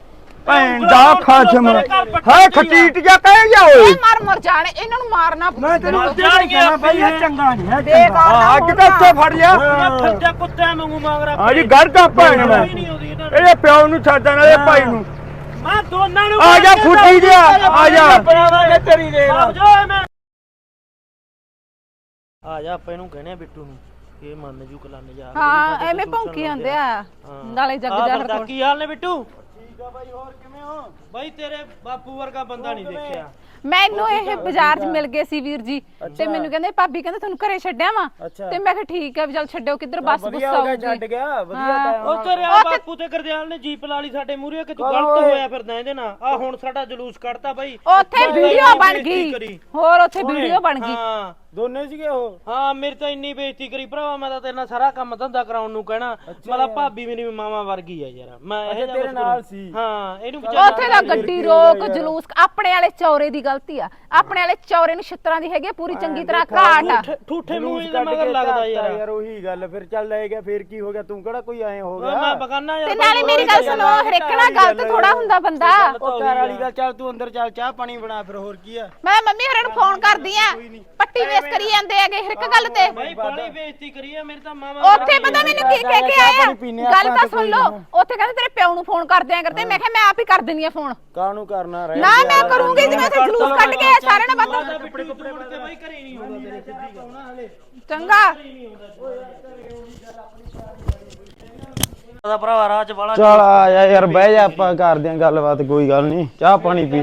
ਭੈਣ ਦਾ ਖਾਸਮ। ਹੈ ਖਟੀਟ ਜਾ ਕਹਿ ਜਾ ਓਏ। ਮਰ ਮਰ ਜਾਣੇ। ਇਹਨਾਂ ਨੂੰ ਮਾਰਨਾ ਮੈਂ ਤੈਨੂੰ ਕਹਿਣਾ ਬਈ ਇਹ ਚੰਗਾ ਨਹੀਂ ਹੈ ਚੰਗਾ। ਬੇਕਾਰ ਹਾਂ ਅੱਜ ਤਾਂ ਉੱਥੇ ਫੜ ਲਿਆ। ਫਿਰਦਾ ਕੁੱਤੇ ਵਾਂਗੂ ਮੰਗ ਰਿਹਾ ਹਾਂ ਜੀ ਗੜ ਦਾ। ਭੈਣ ਮੈਂ ਇਹਦੇ ਪਿਓ ਨੂੰ ਛੱਡਣ ਵਾਲੇ ਭਾਈ ਨੂੰ। ਮੈਂ ਦੋਨਾਂ ਨੂੰ ਆ ਜਾ ਫੁੱਟੀ ਦਿਆ, ਆ ਜਾ। ਤੇਰੀ ਰੇਲ। ਆ ਜਾ ਆਪਾਂ ਇਹਨੂੰ ਕਹਿੰਦੇ ਆ ਬਿੱਟੂ ਨੂੰ ਇਹ ਮੰਨ ਜੂ ਕਲਨ ਜਾ ਹਾਂ ਐਵੇਂ ਭੌਂਕੀ ਜਾਂਦੇ ਆ। ਨਾਲੇ ਜੱਗ ਜਾਹਰ ਕੋਲ ਕੀ ਹਾਲ ਨੇ ਬਿੱਟੂ? ਠੀਕ ਆ ਬਾਈ ਹੋਰ ਕਿਵੇਂ ਹੋ? ਬਾਈ ਤੇਰੇ ਬਾਪੂ ਵਰਗਾ ਬੰਦਾ ਨਹੀਂ ਦੇਖਿਆ। ਮੈਨੂੰ ਇਹ ਬਾਜ਼ਾਰ 'ਚ ਮਿਲ ਗਏ ਸੀ ਵੀਰ ਜੀ ਤੇ ਮੈਨੂੰ ਕਹਿੰਦੇ ਭਾਬੀ ਕਹਿੰਦੇ ਤੁਹਾਨੂੰ ਘਰੇ ਛੱਡਿਆ ਵਾ? ਅੱਛਾ। ਤੇ ਮੈਂ ਕਿਹਾ ਠੀਕ ਹੈ ਵੀ ਚੱਲ ਛੱਡਿਓ ਕਿੱਧਰ ਬੱਸ ਬੁੱਸ ਆਊਗੀ? ਗਿਆ ਹਾਂ। ਉਹ ਤੇਰੇ ਆ ਬਾਪੂ ਤੇ ਗਰਦਿਆਲ ਨੇ ਜੀਪ ਲਾ ਲਈ ਸਾਡੇ ਮੂਹਰੇ ਕਿ ਤੂੰ ਗਲਤ ਹੋਇਆ ਫਿਰਦਾ ਇਹਦੇ ਨਾਲ। ਆ ਹੁਣ ਸਾਡਾ ਜਲੂਸ ਕੱਢਤਾ ਬਾਈ। ਉੱਥੇ ਵੀਡੀਓ ਬਣ ਗਈ। ਹੋਰ ਉੱਥੇ ਵੀਡੀਓ ਬਣ ਗਈ। ਹਾਂ। ਦੋਨੇ ਸੀਗੇ ਉਹ? ਹਾਂ ਮੇਰੀ ਤਾਂ ਇੰਨੀ ਬੇਇੱਜ਼ਤੀ ਕਰੀ। ਭਰਾਵਾ ਮੈਂ ਤਾਂ ਤੇਰੇ ਨਾਲ ਸਾਰਾ ਕੰਮ ਧੰਦਾ ਕਰਾਉਣ ਨੂੰ ਕਹਿਣਾ। ਮਤਲਬ ਭਾਬੀ ਮੇਰੀ ਮਾਮਾ ਵਰਗੀ ਆ ਯਾਰ। ਮੈਂ ਇਹ ਤੇਰੇ ਨਾਲ। ਸੀ। ਹਾਂ ਇਹਨੂੰ ਵਿਚਾਰਾ ਉੱਥੇ ਦਾ ਗੱਡੀ ਰੋਕ ਜਲੂਸ ਆਪਣੇ ਵਾਲੇ ਚੌਰੇ ਦੀ ਗਲਤੀ ਆ। ਆਪਣੇ ਵਾਲੇ ਚੌਰੇ ਨੂੰ ਛਿੱਤਰਾਂ ਦੀ ਹੈਗੀ ਆ, ਪੂਰੀ ਚੰਗੀ ਤਰ੍ਹਾਂ ਘਾਟ ਆ। ਠੂਠੇ- ਠੂਠੇ ਮੂੰਹ ਇਹਦੇ ਕੱਢ ਮਗਰ ਕੇ ਲੱਗਦਾ ਧਰਤਾ ਯਾਰ। ਯਾਰ ਉਹੀ ਗੱਲ ਫਿਰ ਚੱਲ ਲੈ ਗਿਆ ਫਿਰ ਕੀ ਹੋ ਗਿਆ ਤੂੰ ਕਿਹੜਾ ਕੋਈ ਐ ਹੋ ਓਏ ਗਿਆ? ਮੈਂ ਬਗਾਨਾ ਯਾਰ ਤੇ ਨਾਲੇ ਮੇਰੀ ਗੱਲ ਸੁਣੋ ਹਰੇਕਣਾ ਗਲਤ ਥੋੜਾ ਹੁੰਦਾ ਬੰਦਾ। ਉਹ ਘਰ ਵਾਲੀ ਗੱਲ ਚੱਲ ਤੂੰ ਅੰਦਰ ਚੱਲ ਚਾਹ ਪਾਣੀ ਬਣਾ ਫਿਰ ਹੋਰ ਕੀ ਆ? ਮੈਂ ਮੰਮੀ ਹੋਰਾਂ ਨੂੰ ਫੋਨ ਕਰਦੀ ਆ। ਪੱਟੀ ਵੇਸ ਕਰੀ ਜਾਂਦੇ ਹੈਗੇ ਹਰ ਇੱਕ ਗੱਲ ਤੇ। ਬਾਈ ਬੜੀ ਬੇਇੱਜ਼ਤੀ ਕਰੀ ਆ ਮੇਰੀ ਤਾਂ ਮਾਮਾ ਉੱਥੇ ਪਤਾ ਮੈਨੂੰ ਕੀ ਕਹਿ ਕੇ ਆਇਆ? ਗੱਲ ਤਾਂ ਸੁਣ ਲਓ ਉੱਥੇ ਕਹਿੰਦੇ ਤੇਰੇ ਪਿਓ ਨੂੰ ਫੋਨ ਕਰ ਦਿਆਂ ਕਰਦੇ ਮੈਂ ਕਿਹਾ ਮੈਂ ਆਪ ਹੀ ਕਰ ਦਿੰਨੀ ਆ ਫੋਨ ਕਾਹਨੂੰ ਕਰਨਾ ਰਹਿ ਨਾ ਮੈਂ ਕਰੂੰਗੀ ਜਿਵੇਂ ਤੇ ਜਲੂਸ ਕੱਢ ਕੇ ਸਾਰਿਆਂ ਨੇ ਪਤਾ ਕੱਪੜੇ ਕੁੱਪੜੇ ਮੁੜ ਕੇ ਬਾਈ ਘਰੇ ਨਹੀਂ ਆਉਂਦਾ ਤੇਰੇ ਸਿੱਧੀ ਗੱਲ। ਚੰਗਾ। ਦਾ ਭਰਾਵਾ ਰਾਹ ਚ ਬਾਲਾ ਚਲ ਆ ਜਾ ਯਾਰ ਬਹਿ ਜਾ ਆਪਾਂ ਕਰਦੇ ਆਂ ਗੱਲਬਾਤ ਕੋਈ ਗੱਲ ਨਹੀਂ। ਚਾਹ ਪਾਣੀ ਪੀ।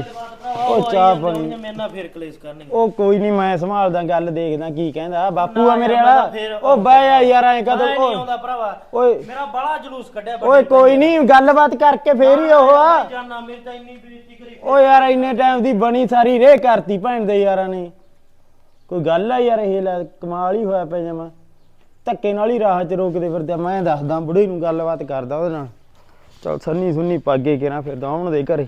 ਉਹ ਚਾਹ ਪਾਣੀ ਮੇਰੇ ਨਾਲ ਫੇਰ ਕਲੇਸ਼ ਕਰਨਗੇ। ਉਹ ਕੋਈ ਨਹੀਂ ਮੈਂ ਸੰਭਾਲਦਾ ਗੱਲ ਦੇਖਦਾ ਕੀ ਕਹਿੰਦਾ। ਬਾਪੂ ਆ ਮੇਰੇ ਵਾਲਾ। ਉਹ ਬਹਿ ਜਾ ਯਾਰ ਐਂ ਕਦੋਂ ਨਹੀਂ ਆਉਂਦਾ ਭਰਾਵਾ। ਓਏ। ਮੇਰਾ ਬੜਾ ਜਲੂਸ ਕੱਢਿਆ ਓਏ ਕੋਈ ਨਹੀਂ ਗੱਲਬਾਤ ਕਰਕੇ ਫੇਰ ਹੀ ਉਹ ਆ। ਜਾਨਾ ਮੇਰੀ ਤਾਂ ਇੰਨੀ ਬੇਇੱਜ਼ਤੀ ਕਰੀ ਓ ਯਾਰ ਇੰਨੇ ਟਾਈਮ ਦੀ ਬਣੀ ਸਾਰੀ ਰੇ ਕਰਤੀ ਭੈਣ ਦੇ ਯਾਰਾਂ ਨੇ। ਕੋਈ ਗੱਲ ਆ ਯਾਰ ਇਹ ਲੈ ਕਮਾਲ ਹੀ ਹੋਇਆ ਪਿਆ ਜਮਾ। ਧੱਕੇ ਨਾਲ ਹੀ ਰਾਹ 'ਚ ਰੋਕਦੇ ਫਿਰਦੇ। ਮੈਂ ਦੱਸਦਾ ਬੁੜੇ ਨੂੰ ਗੱਲਬਾਤ ਕਰਦਾ ਉਹਦੇ ਨਾਲ। ਚਲ ਸੰਨੀ ਸੁੰਨੀ ਪਾਗੇ ਕਿਰਾਂ ਫਿਰਦਾ ਆਉਣ ਦੇ ਘਰੇ।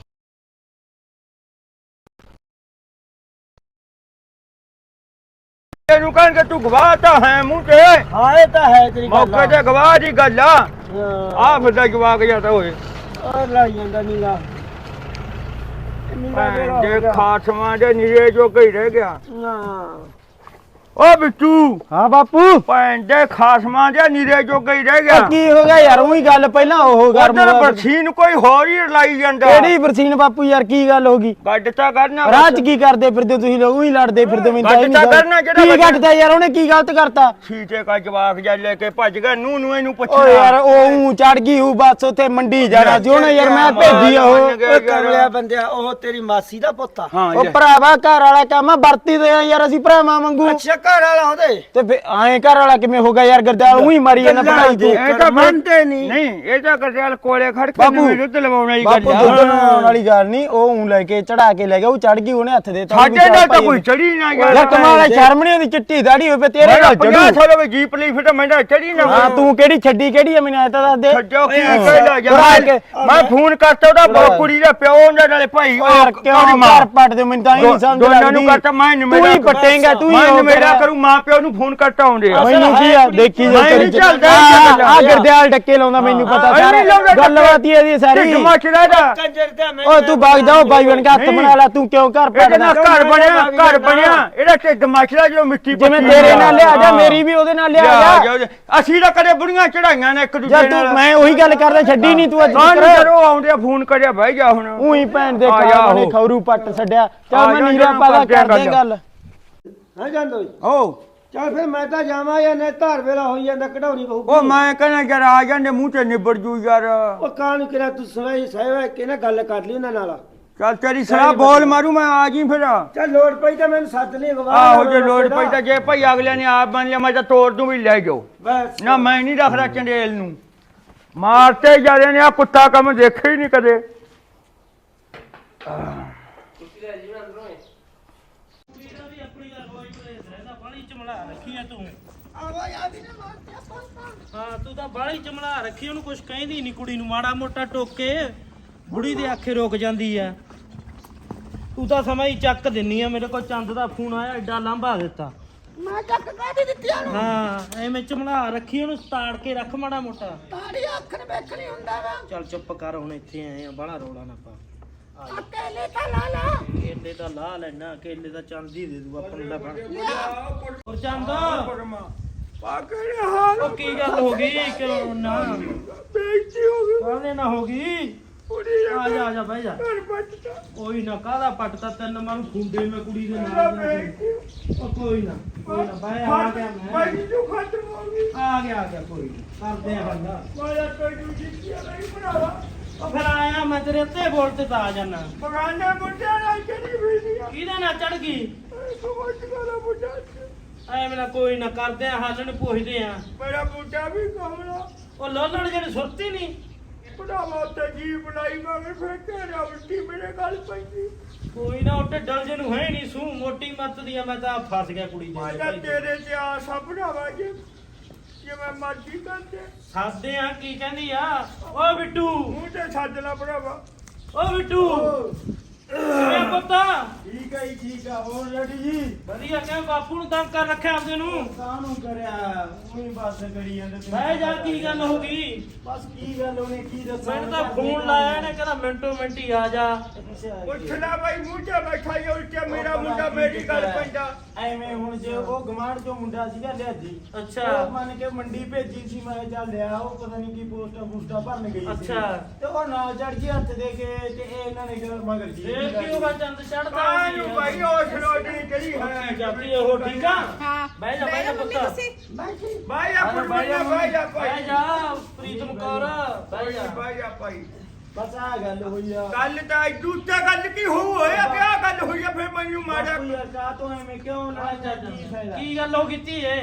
ਇਹਨੂੰ ਕਹਿਣਗੇ ਤੂੰ ਗਵਾਹ ਤਾਂ ਹੈ ਮੂੰਹ ਤੇ। ਹਾਂ ਇਹ ਤਾਂ ਹੈ ਤੇਰੀ ਗੱਲ ਮੌਕੇ ਤੇ ਗਵਾਹ ਦੀ ਗੱਲ ਆ। ਆ ਫਿਰਦਾ ਜਵਾਕ ਜਾਂਦਾ ਹੋਏ। ਆ ਲਾਈ ਜਾਂਦਾ ਹੋ ਜੇ? ਖਾਸਮਾਂ ਦੇ ਨੀਰੇ ਜੋ ਕਈ ਰਹਿ ਗਿਆ। ਨਾ ਓ ਬਿੱਟੂ। ਹਾਂ ਬਾਪੂ। ਭੈਣ ਦੇ ਖਾਸਮਾਂ ਦੇ ਨੀਰੇ ਜੋ ਕਈ ਰਹਿ ਗਿਆ। ਕੀ ਹੋ ਗਿਆ ਯਾਰ ਉਹੀ ਗੱਲ ਪਹਿਲਾਂ ਉਹ ਕਰ ਉਧਰ ਬਰਸੀਨ ਕੋਈ ਹੋਰ ਹੀ ਲਾਈ ਜਾਂਦਾ। ਕਿਹੜੀ ਬਰਸੀਨ ਬਾਪੂ ਯਾਰ ਕੀ ਗੱਲ ਹੋ ਗਈ? ਗੱਡ ਤਾਂ ਕਰਨਾ 'ਚ ਕੀ ਕਰਦੇ ਫਿਰਦੇ ਹੋ ਤੁਸੀਂ ਲੋਕ ਉਹੀ ਲੜਦੇ ਫਿਰਦੇ ਮੈਨੂੰ ਤਾਂ ਗੱਡ ਨਹੀਂ ਤਾਂ ਕਰਨਾ ਜਿਹੜਾ ਕੀ ਘਟਦਾ ਯਾਰ ਉਹਨੇ ਕੀ ਗਲਤ ਕਰਤਾ? ਸੀਟੇ ਕਾ ਜਵਾਕ ਜਾ ਲੈ ਕੇ ਭੱਜ ਗਿਆ ਨੂੰ ਨੂੰ ਇਹਨੂੰ ਪੁੱਛਣਾ। ਓ ਯਾਰ ਉਹ ਚੜ ਗਈ ਹੂ ਬਸ ਉੱਥੇ ਮੰਡੀ ਜਾਣਾ ਸੀ ਉਹਨੇ ਯਾਰ ਮੈਂ ਭੇਜੀ ਉਹ। ਓਏ ਕਮਲਿਆ ਬੰਦਿਆ ਉਹ ਤੇਰੀ ਮਾਸੀ ਦਾ ਪੁੱਤ ਆ। ਹਾਂ ਉਹ। ਭਰਾਵਾ ਘਰ ਵਾਲਾ ਕੰਮ ਵਰਤੀ ਦੇ ਯਾਰ ਅਸੀਂ ਭਰਾਵਾਂ ਵਾਂਗੂ। ਅੱਛਾ ਘਰ ਵਾਲਾ ਉਹਦੇ। ਤੇ ਫੇ ਐਂ ਘਰ ਵਾਲਾ ਕਿਵੇਂ ਹੋ ਗਿਆ ਯਾਰ ਗਰਦਾਲ ਉਹੀ ਮਾਰੀ ਜਾਂਦਾ ਪੜਾਈ ਤੇ। ਦੇ। ਇਹ ਤਾਂ ਮੰਨਦੇ ਨਹੀਂ। ਨਹੀਂ ਇਹ ਤਾਂ ਕਰਦਿਆਲ ਕੋਲੇ ਖੜ ਕੇ ਬਾਪੂ, ਨਵੀਂ ਦੁੱਧ ਲਵਾਉਣਾ ਹੀ ਬਾਪੂ ਗੱਲ ਦੁੱਧ ਆ ਬਣਾਉਣ ਵਾਲੀ ਗੱਲ ਨਹੀਂ ਉਹ ਉਂ ਲੈ ਕੇ ਚੜਾ ਕੇ ਲੈ ਗਿਆ ਉਹ ਚੜ ਗਈ ਉਹਨੇ ਹੱਥ ਦੇ ਤਾ ਸਾਡੇ ਨਾਲ ਤਾਂ ਕੋਈ ਚੜੀ ਨਾ ਗਿਆ। ਯਾਰ ਕਮਾਲ ਸ਼ਰਮ ਨਹੀਂ ਉਹਦੀ ਚਿੱਟੀ ਦਾੜੀ ਹੋਵੇ ਤੇਰੇ ਮੇਰਾ ਨਾਲ 50 ਚੜੂ ਸਾਲ ਹੋ ਗਏ ਜੀਪ ਲਈ ਫਿਰ ਤਾਂ ਮੈਂ ਚੜੀ ਨਾ ਹਾਂ ਤੂੰ ਕਿਹੜੀ ਛੱਡੀ ਕਿਹੜੀ ਆ ਮੈਨੂੰ ਐ ਤਾਂ ਦੱਸ ਦੇ। ਛੱਡੋ ਕੀ ਹਾਂ। ਕਹਿਦਾ ਬੁਲਾ ਕੇ। ਯਾਰ ਮੈਂ ਫੋਨ ਕਰਤਾ ਉਹਦਾ ਕੁੜੀ ਦਾ ਪਿਓ ਉਹਨਾਂ ਨਾਲੇ ਭਾਈ ਯਾਰ ਕਿਉਂ ਘਰ ਪੱਟ ਦੇ ਮੈਨੂੰ ਤਾਂ ਇਹ ਨਹੀਂ ਸਮਝ ਦੋਨਾਂ ਲੱਗਦੀ। ਨੂੰ ਕਰਤਾ ਮੈਂ ਨਿਮੇੜਾ ਤੂੰ ਹੀ ਪੱਟੇਂਗਾ ਤੂੰ ਹੀ ਮੈਂ ਉਹ ਨਿਮੇੜਾ ਕਰਿਆ। ਕਰੂੰ ਮਾਂ ਪਿਓ ਨੂੰ ਫੋਨ ਕਰਤਾ ਆਉਂਦੇ ਆ ਮੈਨੂੰ ਕੀ ਆ ਦੇਖੀ ਜਾ ਚੱਲਦਾ ਗੱਲਾਂ। ਆ ਗਰਦਿਆਲ ਡੱਕੇ ਲਾਉਂਦਾ ਮੈਨੂੰ ਪਤਾ ਸਾਰਾ। ਗੱਲਬਾਤ ਹੀ ਇਹਦੀ ਸਾਰੀ ਮੱਚਦਾ ਦਾ ਓ ਤੂੰ ਵਗ ਜਾ ਉਹ ਬਾਈ ਬਣ ਕੇ ਹੱਥ। ਬਣਾ ਲੈ ਤੂੰ ਕਿਉਂ ਘਰ ਇਹਦੇ ਨਾਲ ਪੜਦਾ ਘਰ ਬਣਿਆ ਘਰ ਬਣਿਆ ਇਹਦਾ ਢਿੱਡ ਮੱਚਦਾ ਜੋ ਮਿੱਟੀ ਜਿਵੇਂ ਤੇਰੇ। ਨਾਲ ਲਿਆ ਜਾ। ਮੇਰੀ ਵੀ ਉਹਦੇ ਨਾਲ ਲਿਆ ਜਾ ਜਾ ਅਸੀਂ ਤਾਂ ਕਦੇ ਬੁੜੀਆਂ ਚੜਾਈਆਂ ਨੇ ਇੱਕ ਦੂਜੇ ਜਦ ਨਾਲ ਤੂੰ ਮੈਂ ਉਹੀ ਗੱਲ ਕਰਦਾ ਛੱਡੀ ਨਹੀਂ ਤੂੰ ਅੱਜ ਤੱਕ ਜਦੋਂ ਆਉਂਦੇ ਆ ਫੋਨ ਕਰਿਆ ਬਹਿ ਜਾ ਹੁਣ ਉਹੀ ਭੈਣ ਦੇ ਆ ਜਾ ਕਾਲ ਨੇ ਉਹ। ਖੌਰੂ ਪੱਟ ਛੱਡਿਆ ਚੱਲ ਮੈਂ ਨੀਰਾ ਪਾਦਾ ਕਰਦੇ ਗੱਲ। ਹਾਂ ਜਾਂਦਾ ਓਏ ਓ। ਚੱਲ ਫਿਰ ਮੈਂ ਤਾਂ ਜਾਵਾਂ ਜਾਂ ਨੇ ਧਾਰ ਵੇਲਾ ਹੋਈ ਜਾਂਦਾ ਕਢਾਉਣੀ ਪਊਗੀ। ਉਹ ਮੈਂ ਕਹਿੰਦਾ ਜਰ ਆ ਜਾਂਦੇ ਮੂੰਹ ਤੇ ਨਿਬੜ ਜੂ ਯਾਰ। ਉਹ ਕਾਹ ਨੂੰ ਕਿਹਾ ਤੂੰ ਸਵੇ ਸਹਿਵਾ ਕੇ ਨਾ ਗੱਲ ਕਰ ਲਈ ਉਹਨਾਂ ਨਾਲ? ਚੱਲ ਤੇਰੀ ਸਲਾਹ ਬੋਲ ਮਾਰੂ ਮੈਂ ਆ ਜੀ ਫਿਰ। ਚੱਲ ਲੋੜ ਪਈ ਤਾਂ ਮੈਨੂੰ ਸੱਦ ਲਈ ਗਵਾ ਆਹੋ ਜੇ ਲੋੜ ਪਈ ਤਾਂ ਜੇ ਭਾਈ ਅਗਲੇ ਨੇ ਆਪ ਬਣ ਲਿਆ ਮੈਂ ਤਾਂ ਤੋੜ ਦੂੰ ਵੀ ਲੈ ਜਾਓ। ਬਸ। ਨਾ ਮੈਂ ਨਹੀਂ ਰੱਖਦਾ ਚੰਡੇਲ ਨੂੰ। ਮਾਰਤੇ ਜਾਂਦੇ ਨੇ ਆ ਕੁੱਤਾ ਕੰਮ ਦੇਖਿਆ ਹੀ ਨਹੀਂ ਕਦੇ ਚਮੜਾ ਰੱਖੀ ਆ ਤੂੰ ਹਾਂ ਤੂੰ ਤਾਂ ਬਾਲੀ ਚਮੜਾ ਰੱਖੀ ਉਹਨੂੰ ਕੁਝ ਕਹਿੰਦੀ ਨਹੀਂ ਕੁੜੀ ਨੂੰ ਮਾੜਾ ਮੋਟਾ ਟੋਕੇ। ਬੁੜੀ ਦੇ ਆਖੇ ਰੁਕ ਜਾਂਦੀ ਆ। ਤੂੰ ਤਾਂ ਸਮਾਂ ਹੀ ਚੱਕ ਦਿੰਨੀ ਆ ਮੇਰੇ ਕੋਲ ਚੰਦ ਦਾ ਫੋਨ ਆਇਆ ਐਡਾ ਲਾਂਭਾ ਦਿੱਤਾ। ਮੈਂ ਚੱਕ ਕਾਹਦੀ ਦਿੱਤੀ ਆ ਹਾਂ ਐਵੇਂ ਚਮੜਾ ਰੱਖੀ ਉਹਨੂੰ ਸਤਾੜ ਕੇ ਰੱਖ ਮਾੜਾ ਮੋਟਾ। ਤਾੜੀ ਅੱਖਰ ਵੇਖਣੀ ਹੁੰਦਾ ਵਾ। ਚੱਲ ਚੁੱਪ ਕਰ ਹੁਣ ਇੱਥੇ ਆਏ ਆ ਬਾਹਲਾ ਰੋਲਾ ਨਾ ਪਾ। ਅਕੇਲੇ ਤਾਂ ਲਾ ਲਾ। ਕੇਲੇ ਦਾ ਲਾ ਲੈਣਾ ਕੇਲੇ ਦਾ ਚੰਦ ਹੀ ਦੇ ਦੂ ਆਪਾਂ ਚੰਦ। ਪਾਕੜੇ ਹਾਲ ਉਹ ਕੀ ਗੱਲ ਹੋ ਗਈ? ਕਿਉਂ ਨਾ? ਬੇਇੱਜ਼ਤੀ ਹੋ ਗਈ ਕਾਹਦੇ ਨਾ ਹੋ ਗਈ? ਆ ਜਾ ਆ ਜਾ ਬਹਿ ਜਾ। ਕੋਈ ਨਾ ਕਾਹਦਾ ਪੱਟਤਾ ਤੈਨੂੰ ਮਾਰੂ? ਖੁੰਡੇ ਮੈਂ ਕੁੜੀ ਦੇ ਨਾਲ ਉਹ ਕੋਈ ਨਾ ਕੋਈ ਨਾ ਬਹਿ ਆ ਗਿਆ ਮੈਂ। ਭਾਈ ਜੋ ਖਤਮ ਹੋ ਗਈ। ਆ ਗਿਆ ਆ ਗਿਆ ਕੋਈ ਨੀ, ਕਰਦੇ ਆ ਬੰਦਾ ਮਾਇਆ ਕੋਈ ਦੂਜੀ ਕੀ ਨਹੀਂ ਬਣਾਵਾ ਉਹ ਫਿਰ ਆਇਆ ਮੈਂ ਤੇਰੇ ਉੱਤੇ ਬੋਲ ਤੇ ਤਾਂ ਆ ਜਾਣਾ ਬਗਾਨਾ ਮੁੰਡਾ ਨਾਲ ਚੜੀ ਹੋਈ ਦੀ ਆ ਕਿਹਦੇ ਨਾਲ ਚੜ ਗਈ? ਸਮਝ ਗਾਲਾ ਮੁੰਡਾ ਐ ਮੇਰਾ ਕੋਈ ਨਾ ਕਰਦੇ ਆ ਹੱਲ ਨੂੰ ਪੁੱਛਦੇ ਆ। ਮੇਰਾ ਬੁੱਢਾ ਵੀ ਕਹਣਾ ਉਹ ਲੋਲੜ ਜਿਹੜੇ ਸੁਰਤੀ ਨਹੀਂ। ਬਣਾਵਾ ਤੇ ਜੀ ਬਣਾਈ ਮਗਰ ਫਿਰ ਤੇਰਾ ਉਲਟੀ ਮੇਰੇ ਗੱਲ ਪੈਂਦੀ। ਕੋਈ ਨਾ ਉਹ ਢੱਡਲ ਜੇ ਨੂੰ ਹੈ ਨਹੀਂ ਸੂ ਮੋਟੀ ਮੱਤ ਦੀ ਆ ਮੈਂ ਤਾਂ ਫਸ ਗਿਆ ਕੁੜੀ ਦੇ ਮਾਇਆ ਤੇਰੇ ਤੇ ਆਸਾ ਬਣਾਵਾ ਜੇ। ਜੇ ਮੈਂ ਮਰਜ਼ੀ ਕਰਦੇ। ਸਾਦੇ ਆ ਕੀ ਕਹਿੰਦੀ ਆ? ਓ ਬਿੱਟੂ। ਮੂੰਹ ਤੇ ਛੱਡ ਲਾ ਭਰਾਵਾ। ਓ ਬਿੱਟੂ। ਕਿਵੇਂ ਪੁੱਤਾ। ਠੀਕ ਹੈ ਜੀ ਠੀਕ ਆ। ਹੋਰ ਰੈਡੀ ਜੀ? ਵਧੀਆ ਕਿਵੇਂ ਬਾਪੂ ਨੂੰ ਤੰਗ ਕਰ ਰੱਖਿਆ ਆਪਦੇ ਨੂੰ? ਕਾਹਨੂੰ ਕਰਿਆ? ਉਹੀ ਬਸ ਕਰੀ ਜਾਂਦੇ ਤੁਸੀਂ। ਬਹਿ ਜਾ ਕੀ ਗੱਲ ਹੋ ਗਈ? ਬਸ ਕੀ ਗੱਲ ਉਹਨੇ ਕੀ ਦੱਸਾਂ? ਮੈਨੂੰ ਤਾਂ ਫੋਨ ਲਾਇਆ ਇਹਨੇ ਕਹਿੰਦਾ ਮਿੰਟੋ ਮਿੰਟ ਹੀ ਆ ਜਾ। ਉੱਠਣਾ ਬਾਈ ਮੂੰਹ ਤੇ ਬੈਠਾ ਹੀ ਉਲਟੇ ਮੇਰਾ ਮੁੰਡਾ ਮੇਰੀ ਗੱਲ ਪੈਂਦਾ ਐਵੇਂ ਹੁਣ ਜੇ ਉਹ ਗਮਾਂਡ ਚੋਂ ਮੁੰਡਾ ਸੀਗਾ ਲਿਆਜੀ ਅੱਛਾ। ਉਹ ਮੰਨ ਕੇ ਮੰਡੀ ਭੇਜੀ ਸੀ ਮੈਂ ਚੱਲ ਲਿਆ ਉਹ ਪਤਾ ਨਹੀਂ ਕੀ ਪੋਸਟਾਂ ਪੋਸਟਾਂ ਭਰਨ ਗਈ ਸੀ। ਅੱਛਾ। ਤੇ ਉਹ ਨਾਲ ਚੜ ਕੇ ਹੱਥ ਦੇ ਕੇ ਤੇ ਇਹ ਇਹਨਾਂ ਨੇ ਗੱਲ ਮਗਰ ਜੀ ਫੇਰ ਕੀ ਹੋਗਾ ਚੰਦ ਚੜਦਾ ਕਾਹਨੂੰ ਬਾਈ ਉਹ ਛਲੋਟਣੀ ਕਿਹੜੀ ਹੈ? ਜਾਂਦੀ ਉਹ ਠੀਕ ਆ? ਹਾਂ। ਬਹਿ ਜਾ ਬਹਿ ਜਾ ਪੁੱਤ। ਬਾਈ ਆਪਣਾ ਬਾਈ ਜਾ ਬਾਈ ਜਾ ਬਹਿ ਜਾ ਪ੍ਰੀਤਮ ਕੌਰ ਬਹਿ ਜਾ ਬਾਈ ਜਾ ਭਾਈ। ਬਸ ਆ ਗੱਲ ਹੋਈ ਆ। ਗੱਲ ਤਾਂ ਇਦੂ ਤੇ ਗੱਲ ਕੀ ਹੋ ਹੋਇਆ ਕਿਆ ਗੱਲ ਹੋਈ ਆ ਫਿਰ ਮੈਨੂੰ ਮਾੜਾ ਬਾਪੂ ਯਾਰ ਤੋਂ ਐਵੇਂ ਕਿਉਂ ਨਾ ਕੀ ਫਾਇਦਾ? ਕੀ ਗੱਲ ਹੋ ਕੀਤੀ ਏ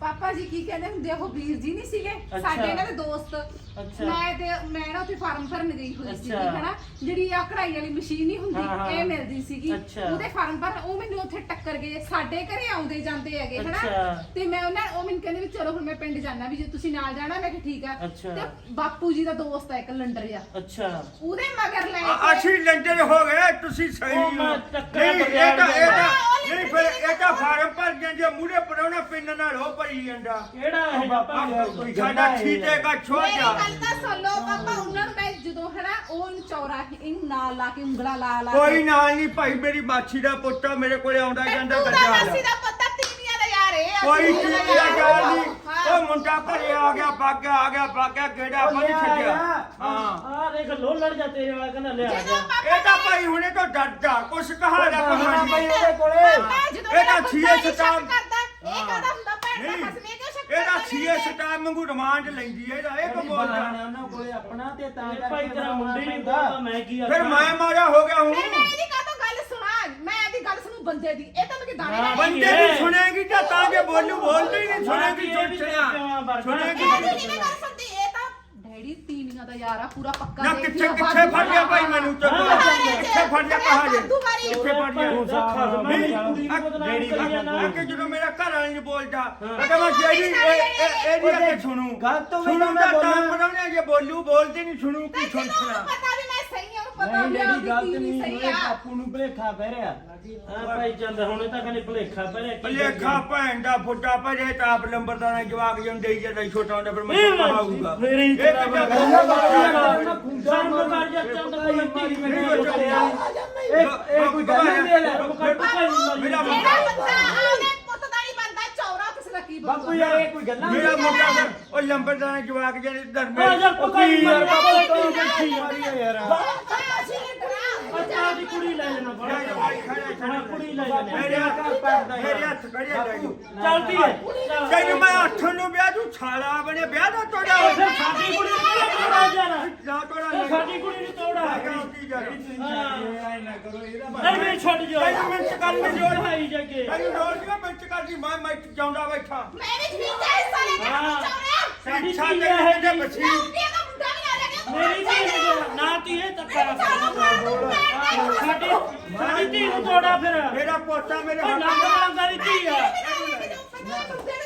ਪਾਪਾ ਜੀ ਕੀ ਕਹਿੰਦੇ ਹੁੰਦੇ ਆ, ਉਹ ਵੀਰ ਜੀ ਨਹੀਂ ਸੀਗੇ। ਸਾਡੇ ਇਹਨਾਂ ਦੇ ਦੋਸਤ। ਅੱਛਾ। ਮੈਂ ਤੇ ਮੈਂ ਨਾ ਉੱਥੇ ਫਾਰਮ ਭਰਨ ਗਈ ਹੋਈ ਸੀ ਅੱਛਾ। ਹਨਾ? ਜਿਹੜੀ ਆ ਕਢਾਈ ਵਾਲੀ ਮਸ਼ੀਨ ਨਹੀਂ ਹੁੰਦੀ ਹਾਂ। ਇਹ ਮਿਲਦੀ ਸੀਗੀ। ਅੱਛਾ। ਉਹਦੇ ਫਾਰਮ ਭਰਨ ਉਹ ਮੈਨੂੰ ਉੱਥੇ ਟੱਕਰ ਗਏ। ਸਾਡੇ ਘਰੇ ਆਉਂਦੇ ਜਾਂਦੇ ਹੈਗੇ ਹਨਾ? ਅੱਛਾ। ਤੇ ਮੈਂ ਉਹਨਾਂ ਉਹ ਮੈਨੂੰ ਕਹਿੰਦੇ ਵੀ ਚਲੋ ਹੁਣ ਮੈਂ ਪਿੰਡ ਜਾਣਾ ਵੀ ਜੇ ਤੁਸੀਂ ਨਾਲ ਜਾਣਾ ਮੈਂ ਕਿਹਾ ਠੀਕ ਆ। ਅੱਛਾ। ਤੇ ਬਾਪੂ ਜੀ ਦਾ ਦੋਸਤ ਹੈ ਇੱਕ ਲੰਡਰ ਆ ਅੱਛਾ। ਉਹਦੇ ਮਗਰ ਲੈ ਆ- ਕੇ ਅਸੀਂ ਲੰਡਰ ਹੋ ਗਏ ਤੁਸੀਂ ਸਹੀ ਉਹ ਹੋ। ਮੈਂ ਟੱਕਰਿਆ ਨਹੀਂ ਇਹ ਤਾਂ ਇਹ ਤਾਂ ਨਹੀਂ ਫਿਰ ਇਹ ਤਾਂ ਫਾਰਮ ਭਰ ਜਾਂਦੇ ਮੂਰੇ ਪੜਾਉਣਾ ਪਿੰਨ ਨਾਲ ਹੋ ਭਰੀ ਜਾਂਦਾ। ਕਿਹੜਾ ਇਹ ਬਾਪਾ ਕੋਈ ਸਾਡਾ ਛੀਟੇ ਦਾ ਛੋਟਾ। ਗੱਲ ਤਾਂ ਸੁਣ ਲਓ ਪਾਪਾ ਉਹਨਾਂ ਨੂੰ ਮੈਂ ਜਦੋਂ ਹਨਾ ਉਹ ਇਹਨੂੰ ਚੌਰਾ ਇਹਨੂੰ ਨਾਲ ਲਾ ਕੇ ਉਂਗਲਾ ਲਾ ਲਾ ਕੋਈ ਨਾਲ ਨਹੀਂ ਭਾਈ ਮੇਰੀ ਮਾਛੀ ਦਾ ਪੁੱਤ ਮੇਰੇ ਕੋਲੇ ਆਉਂਦਾ ਜਾਂਦਾ ਤੂੰ ਤਾਂ ਗੱਜਾ ਮਾਸੀ ਦਾ ਪਤਾ ਤੀਵੀਆਂ ਦਾ ਯਾਰ ਇਹ ਆ, ਕੋਈ ਤੀਵੀਆਂ ਚੀਜ਼ ਦਾ ਨਹੀਂ। ਹਾਂ। ਉਹ ਮੁੰਡਾ ਘਰੇ ਆ ਗਿਆ ਭਾਗਿਆ ਆ ਗਿਆ ਭਾਗਿਆ ਕਿਹੜਾ ਆਪਾਂ ਨਹੀਂ ਛੱਡਿਆ। ਹਾਂ। ਆ ਦੇਖ ਲੋਲੜ ਜਾ ਤੇਰੇ ਵਾਲਾ ਕਹਿੰਦਾ ਲਿਆ ਜਦੋਂ ਜਾ। ਪਾਪਾ ਇਹ ਤਾਂ ਭਾਈ ਹੁਣੇ ਤੋਂ ਡਰਦਾ ਕੁਛ ਕਹਾ ਨਾ ਹਾਂ ਕਹਾਣੀ ਬਈ ਉਹਦੇ ਕੋਲੇ। ਪਾਪਾ ਜਦੋਂ ਇਹ ਤਾਂ ਮੇਰਾ ਛੀਏ ਬੰਦਾ ਕਰਦਾ ਇਹ ਕਾਹਦਾ ਹੁੰਦਾ ਭੈਣ ਦਾ ਨਹੀਂ। ਖਸਮੇ ਕਿਉਂ ਸ਼ੱਕ ਇਹ ਤਾਂ ਕਰਦੇ ਸੀਏ ਨੇ? ਸਟਾਮ ਵਾਂਗੂ ਰਿਮਾਂਡ ਲੈਂਦੀ ਹੈ ਇਹਦਾ ਇਹ ਕੋ ਬੋਲਦਾ ਬੋਲਦਾ ਉਹਨਾਂ ਕੋਲੇ ਆਪਣਾ ਤੇ ਤਾਂ ਇਹ ਕਰਕੇ ਭਾਈ ਤੇਰਾ ਬਣਾਉਣਾ ਮੁੰਡੇ ਨਹੀਂ ਪੈਂਦਾ। ਬੋਲਦਾ ਮੈਂ ਕੀ ਫਿਰ ਮੈਂ ਮਾਰਿਆ ਹੋ ਗਿਆ ਨਹੀਂ ਹੂੰ ਇਹਦੀ ਕਾਹਤੋਂ ਗੱਲ ਸੁਣਾ ਮੈਂ ਇਹਦੀ ਗੱਲ ਸੁਣੂ ਬੰਦੇ ਦੀ ਇਹ ਤਾਂ ਮੈਂ ਦਾਣੇ ਹਾਂ, ਬੰਦੇ ਦੀ ਸੁਣੇਗੀ ਤਾਂ ਤਾਂ ਜੇ ਬੋਲੂ ਬੋਲਦੀ ਹੀ ਨਹੀਂ ਸੁਣੇਗੀ ਵੀ ਚੁੱਟਿਆ ਵਰਗਾ। ਸੁਣੇਗੀ ਇਹ ਨਹੀਂ ਮੈਂ ਗੱਲ ਇਹ ਤਾਂ ਡੈਡੀ ਤੀਵੀਆਂ ਦਾ ਯਾਰ ਆ ਪੂਰਾ ਪੱਕਾ ਨਾ ਦੇਖ ਕਿੱਥੇ ਲਿਆ, ਕਿੱਥੇ ਫੜ ਲਿਆ ਭਾਈ। ਮੈਨੂੰ? ਤੇ ਕਿੱਥੇ ਫੜ ਲਿਆ ਕਹਾ ਜੇ। ਕਿੱਥੇ ਫੜ ਲਿਆ ਤੂੰ ਖਸਮ ਨਹੀਂ, ਨੂੰ ਕਿ ਜਦੋਂ ਮੇਰਾ ਘਰ ਵਾਲੀ ਨਹੀਂ ਬੋਲਦਾ ਮੈਂ ਕਹਿੰਦਾ ਜਿਹੜੀ ਇਹ ਇਹ ਅੱਗੇ ਸੁਣੂ। ਗੱਲ ਤੋਂ ਵੀ ਸੁਣੂ ਤਾਂ ਮੈਂ ਤਾਂ ਤਾਂ ਬੋਲਾਂ। ਬਣਾਉਣੇ ਜੇ ਬੋਲੂ ਬੋਲਦੀ ਨਹੀਂ ਸੁਣੂ ਕੀ ਸੁਣ ਸੁਣਾ ਪਤਾ ਵੀ ਮੈਂ ਸਹੀ ਪਤਾ ਨਹੀਂ ਡੈਡੀ ਗਲਤ ਨਹੀਂ ਸਹੀ ਹੋਏ ਆ। ਬਾਪੂ ਨੂੰ ਭਲੇਖਾ ਪੈ ਰਿਹਾ। ਆ ਭਾਈ ਚੰਦ ਹੁਣੇ ਤਾਂ ਖਾਲੀ ਭਲੇਖਾ ਪਹਿਲੇ ਭਲੇਖਾ ਭੈਣ ਦਾ ਫੁੱਟਾ ਭਜੇ ਤਾਂ ਆਪ ਲੰਬਰਦਾਰ ਨੇ ਜਵਾਕ ਜੰਦੇ ਜਾਂਦਾ ਛੋਟਾ ਹੁੰਦਾ ਫਿਰ ਮੈਂ ਮੇਰੇ ਹੀ ਇਹ ਸ਼ਰਮ ਕਰ ਜਾ ਚੰਦ ਕੋਈ ਮਾਰੀ ਮੈਨੂੰ। ਇਹ ਕੋਈ ਗੱਲ ਨਹੀਂ ਲੈ ਮੇਰਾ ਬੰਦਾ ਆਲੇ ਪੁੱਤ ਦਾ ਨਹੀਂ ਬੰਦਾ ਚੌਰਾ ਕਿਸੇ ਦਾ ਕੀ ਬਣੂਗਾ? ਬਾਪੂ ਯਾਰ ਇਹ ਕੋਈ ਗੱਲਾਂ ਮੇਰਾ ਮੁੰਡਾ ਫਿਰ ਉਹ ਲੰਬਰਦਾਰ ਨੇ ਜਵਾਕ ਜਿਹੜੇ ਧਰਮੇ ਪਕਾਈ ਕੀ ਯਾਰ ਬਾਪੂ ਤੋਂ ਮਾਰੀ ਆ ਯਾਰ। ਅਸੀਂ ਅੱਛਾ ਦੀ ਕੁੜੀ ਲੈ ਜਾਣਾ ਬੜਾ ਹਾਂ ਕੁੜੀ ਲੈ ਜਾਣਾ ਮੇਰੇ ਹੱਥ ਮੇਰੇ ਹੱਥ ਖੜੇ ਜਾਈ ਚਲਦੀ ਹੈ। ਚੱਲ। ਤੈਨੂੰ ਮੈਂ ਹੱਥ ਨੂੰ ਵਿਆਹ ਤੂੰ ਛਾਲਾ ਬਣੇ ਵਿਆਹ ਦਾ ਤੋੜਾ। ਉਹ ਫਿਰ ਸਾਡੀ ਕੁੜੀ ਨੂੰ ਕਿਹੜਾ ਤੋੜਾ ਜਾਣਾ? ਨਾ ਤੋੜਾ ਇਹ ਸਾਡੀ ਕੁੜੀ ਨੂੰ ਤੋੜਾ। ਕੀ ਕਰ ਹਾਂ। ਐ ਨਾ ਕਰੋ ਇਹਦਾ ਨਹੀਂ ਨਹੀਂ ਛੱਡ ਜਾ ਤੈਨੂੰ ਮਿੰਟ ਕਰਨ ਦੀ ਲੋੜ ਭਾਈ ਜੱਗੇ। ਤੈਨੂੰ ਨਹੀਂ ਕਰਦੀ। ਮੈਂ ਮੈਂ ਚਾਉਂਦਾ ਬੈਠਾ। ਮੈਂ ਵੀ ਠੀਕ ਹੈ। ਕੇ ਸਾਡੀ ਛੱਡ ਦੇ। ਬੱਚੀ ਮੈਂ ਉਹਦੀ ਦਾ ਮੁੰਡਾ ਵੀ ਆ ਰਿਹਾ ਮੇਰੀ ਧੀ ਨੂੰ ਨਾ ਤੀ ਇਹ ਤੱਕਾ ਸਾਡੀ ਸਾਡੀ ਧੀ ਨੂੰ ਤੋੜਾ ਫਿਰ। ਮੇਰਾ ਪੋਤਾ ਮੇਰੇ ਉਹ ਹੱਥ ਨੰਗ ਨੰਗਾ ਦੀ ਧੀ ਆ।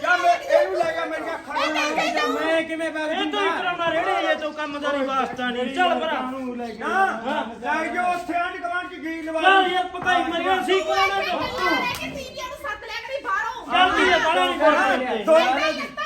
ਜਾ ਮੈਂ ਇਹਨੂੰ ਲੈ ਜਾ ਮੇਰੀਆਂ ਅੱਖਾਂ ਨੂੰ ਜਾ ਮੈਂ ਕਿਵੇਂ ਬਾਗ ਇਹ ਤੋਂ ਹੀ ਕਰਾਉਣਾ ਰੇੜੇ ਇਹ ਤੋਂ ਕੰਮਦਾਰੀ ਵਾਸਤਾ ਨਹੀਂ। ਚੱਲ ਭਰਾ। ਨਾ ਲੈ ਜੋ। ਉੱਥੇ ਆਂਢ ਗੁਆਂਢ ਚ ਗਈ ਲਵਾ ਚੱਲ ਯਾਰ ਪਕਾਈ ਮਰਿਆ ਸੀ ਕਰਾਉਣਾ ਤੋਂ ਜਲਦੀ ਹੈ ਬਾਲਾ ਨਹੀਂ ਬੋਲਦੇ ਬਾਲਾ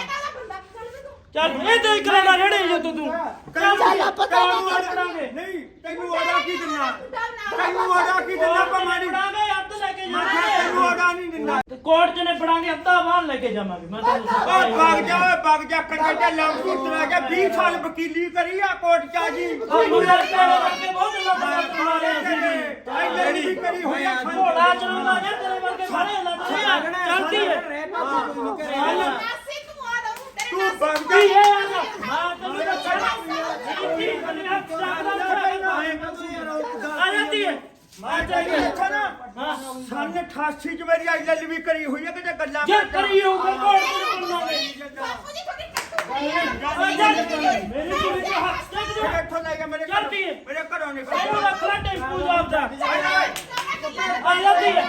ਚੱਲ ਵੀ ਤੂੰ ਇਹ ਤੇ ਕਰਾਣਾ ਰੇੜੇ ਜੋ ਤੂੰ ਤੂੰ। ਚੱਲ ਆਪਾਂ ਤਾਂ ਕਰਾਂਗੇ ਨਹੀਂ ਤੈਨੂੰ ਆਡਾ ਕੀ ਦਿੰਨਾ ਤੈਨੂੰ ਆਡਾ ਕੀ ਦਿੰਨਾ ਪਮਾਣੀ ਨਿਬੜਾਂਗੇ ਅੱਧ ਲੈ ਕੇ ਮੈਂ ਕਿਹਾ ਤੈਨੂੰ ਜਾਵਾਂਗੇ ਆਡਾ ਨਹੀਂ ਦਿੰਦਾ? ਕੋਰਟ ਚ ਨਿਬੜਾਂਗੇ ਅੱਧਾ ਬਾਹਰ ਲੈ ਕੇ ਜਾਵਾਂਗੇ। ਮੈਂ ਤੈਨੂੰ ਓ ਬਗ ਜਾ ਓਏ ਬਗ ਜਾ ਕੰਡੇ ਤੇ ਲੰਮ ਸੁੱਤਰਾ ਕੇ 20 ਸਾਲ ਵਕੀਲੀ ਕਰੀ ਆ ਕੋਰਟ ਚ ਆ ਜੀ ਯਾਰ ਤੇਰੇ ਵਰਗੇ ਬਹੁਤ ਲੋਕ ਮਾਰੇ ਅਸੀਂ ਜਿਹੜੀ ਕਰੀ ਹੋਈ ਆ। ਘੋੜਾ ਚਲਾਉਂਦਾ ਜਾਂ ਤੇਰੇ ਵਰਗੇ ਸਾਰੇ ਲੱਗਦੇ ਆ ਚਲਦੀ ਹੈ। ਸੰਨ 88 ਚ ਮੇਰੀ ਆਈ ਵੀ ਕਰੀ ਹੋਈ ਆ ਕਿਤੇ ਗੱਲਾਂ ਜੇ ਕਰੀ ਹੋਊਗਾ ਕੋਰਟ ਚ ਨਿਬੜਾਂਗੇ ਬਾਪੂ ਜੀ ਤੁਹਾਡੀ ਹੱਥ ਚੱਕ ਮੇਰੇ ਘਰੋਂ- ਚੱਲਦੀ ਮੇਰੇ ਘਰੋਂ ਨਿਕਲ ਇਹਨੂੰ ਟੈਂਪੂ ਜਾਬ ਆ ਜਾਂਦੀ ਹੈ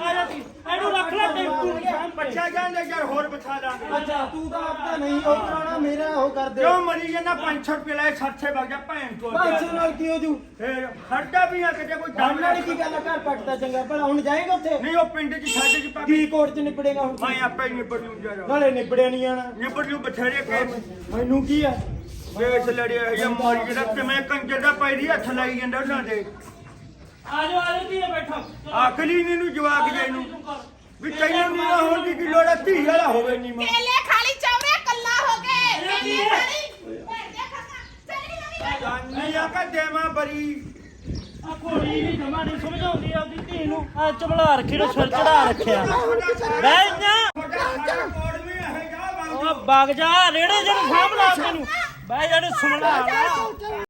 ਆ ਜਾਂਦੀ ਇਹਨੂੰ ਰੱਖ ਲੈ ਟੈਂਪੂ ਸਾਹਮਣੇ ਬੱਚਾ ਜਾਂਦੇ ਯਾਰ ਹੋਰ ਬਚਾ ਲਾਂਗੇ ਅੱਛਾ ਤੂੰ ਤਾਂ ਆਪਦਾ ਨਹੀਂ ਉਹ ਕਰਾਉਣਾ ਮੇਰਾ ਉਹ ਕਰ ਦੇ। ਕਿਉਂ ਮਰੀ ਜਨਾ 500 ਰੁਪਏ ਲੈ 60 ਵਗ ਜਾ ਭੈਣ ਦਾ। 500 ਨਾਲ ਕੀ ਹੋ ਜੂ? ਫੇਰ ਖਰਚਾ ਵੀ ਆ ਕਿਤੇ ਕੋਈ ਡਰ ਨਾਲ ਕੀ ਗੱਲ ਆ, ਘਰ ਪੱਟਦਾ ਚੰਗਾ ਭਲਾ ਹੁਣ ਜਾਏਗਾ ਉੱਥੇ? ਨਹੀਂ ਉਹ ਪਿੰਡ ਚ ਸਾਡੇ ਚ ਪਾ ਕੀ ਕੋਰਟ ਚ ਨਿਪੜੇਗਾ ਹੁਣ? ਮੈਂ ਆਪੇ ਹੀ ਨਿਬੜ ਲੂ ਜਰਾ ਨਾਲੇ ਨਿਪੜਿਆ ਨਹੀਂ ਆਣਾ ਨਿਬੜ ਲੂ ਬਥੇਰੇ ਕੇ ਮੈਨੂੰ ਕੀ ਆ? ਵੇਚ ਲੜਿਆ ਜਾਂ ਮਰ ਜਿਹੜਾ ਕਿਵੇਂ ਕੰਜਰ ਦਾ ਪੈਰੀ ਹੱਥ ਲਾਈ ਜਾਂਦਾ ਉਹਨਾਂ ਦੇ। ਆ ਜਾਓ ਆ ਜਾਂਦੀ ਹੈ ਬੈਠੋ ਆਖਲੀ ਨੀ ਨੂੰ ਜਵਾਕ ਜੇ ਨੂੰ। ਵੀ ਤੈਨੂੰ ਨਹੀਂ ਹੋਣ ਦੀ ਕੀ ਲੋੜ ਆ, ਧੀ ਵਾਲਾ ਹੋਵੇ ਨਹੀਂ ਮਾਂ। ਕੇਲੇ ਖਾਲੀ ਚੌਰੇ ਕੱਲਾ ਹੋ ਗਏ ਕੇਲੇ ਹੈ। ਖਾਲੀ। ਭੈਣ ਦੇ ਖਾਣਾ ਚੱਲ ਵੀ ਨਵੀਂ ਜਾਨੀ ਆ ਕਾ ਦੇਵਾਂ ਬਰੀ। ਆ ਘੋੜੀ ਵੀ ਜਮਾ ਨਹੀਂ ਸਮਝਾਉਂਦੀ ਆਪਦੀ ਧੀ ਨੂੰ। ਆ ਚਬਲਾ ਰੱਖੀ ਨੂੰ ਸਿਰ ਚੜਾ ਰੱਖਿਆ। ਬੰਦ ਉਹ ਵਗ ਜਾ ਰੇੜੇ ਜਿਹਨੂੰ ਸਾਹਮਣਾ ਤੈਨੂੰ। ਬਹਿ ਜਾ ਨੂੰ ਸੁਣਨਾ।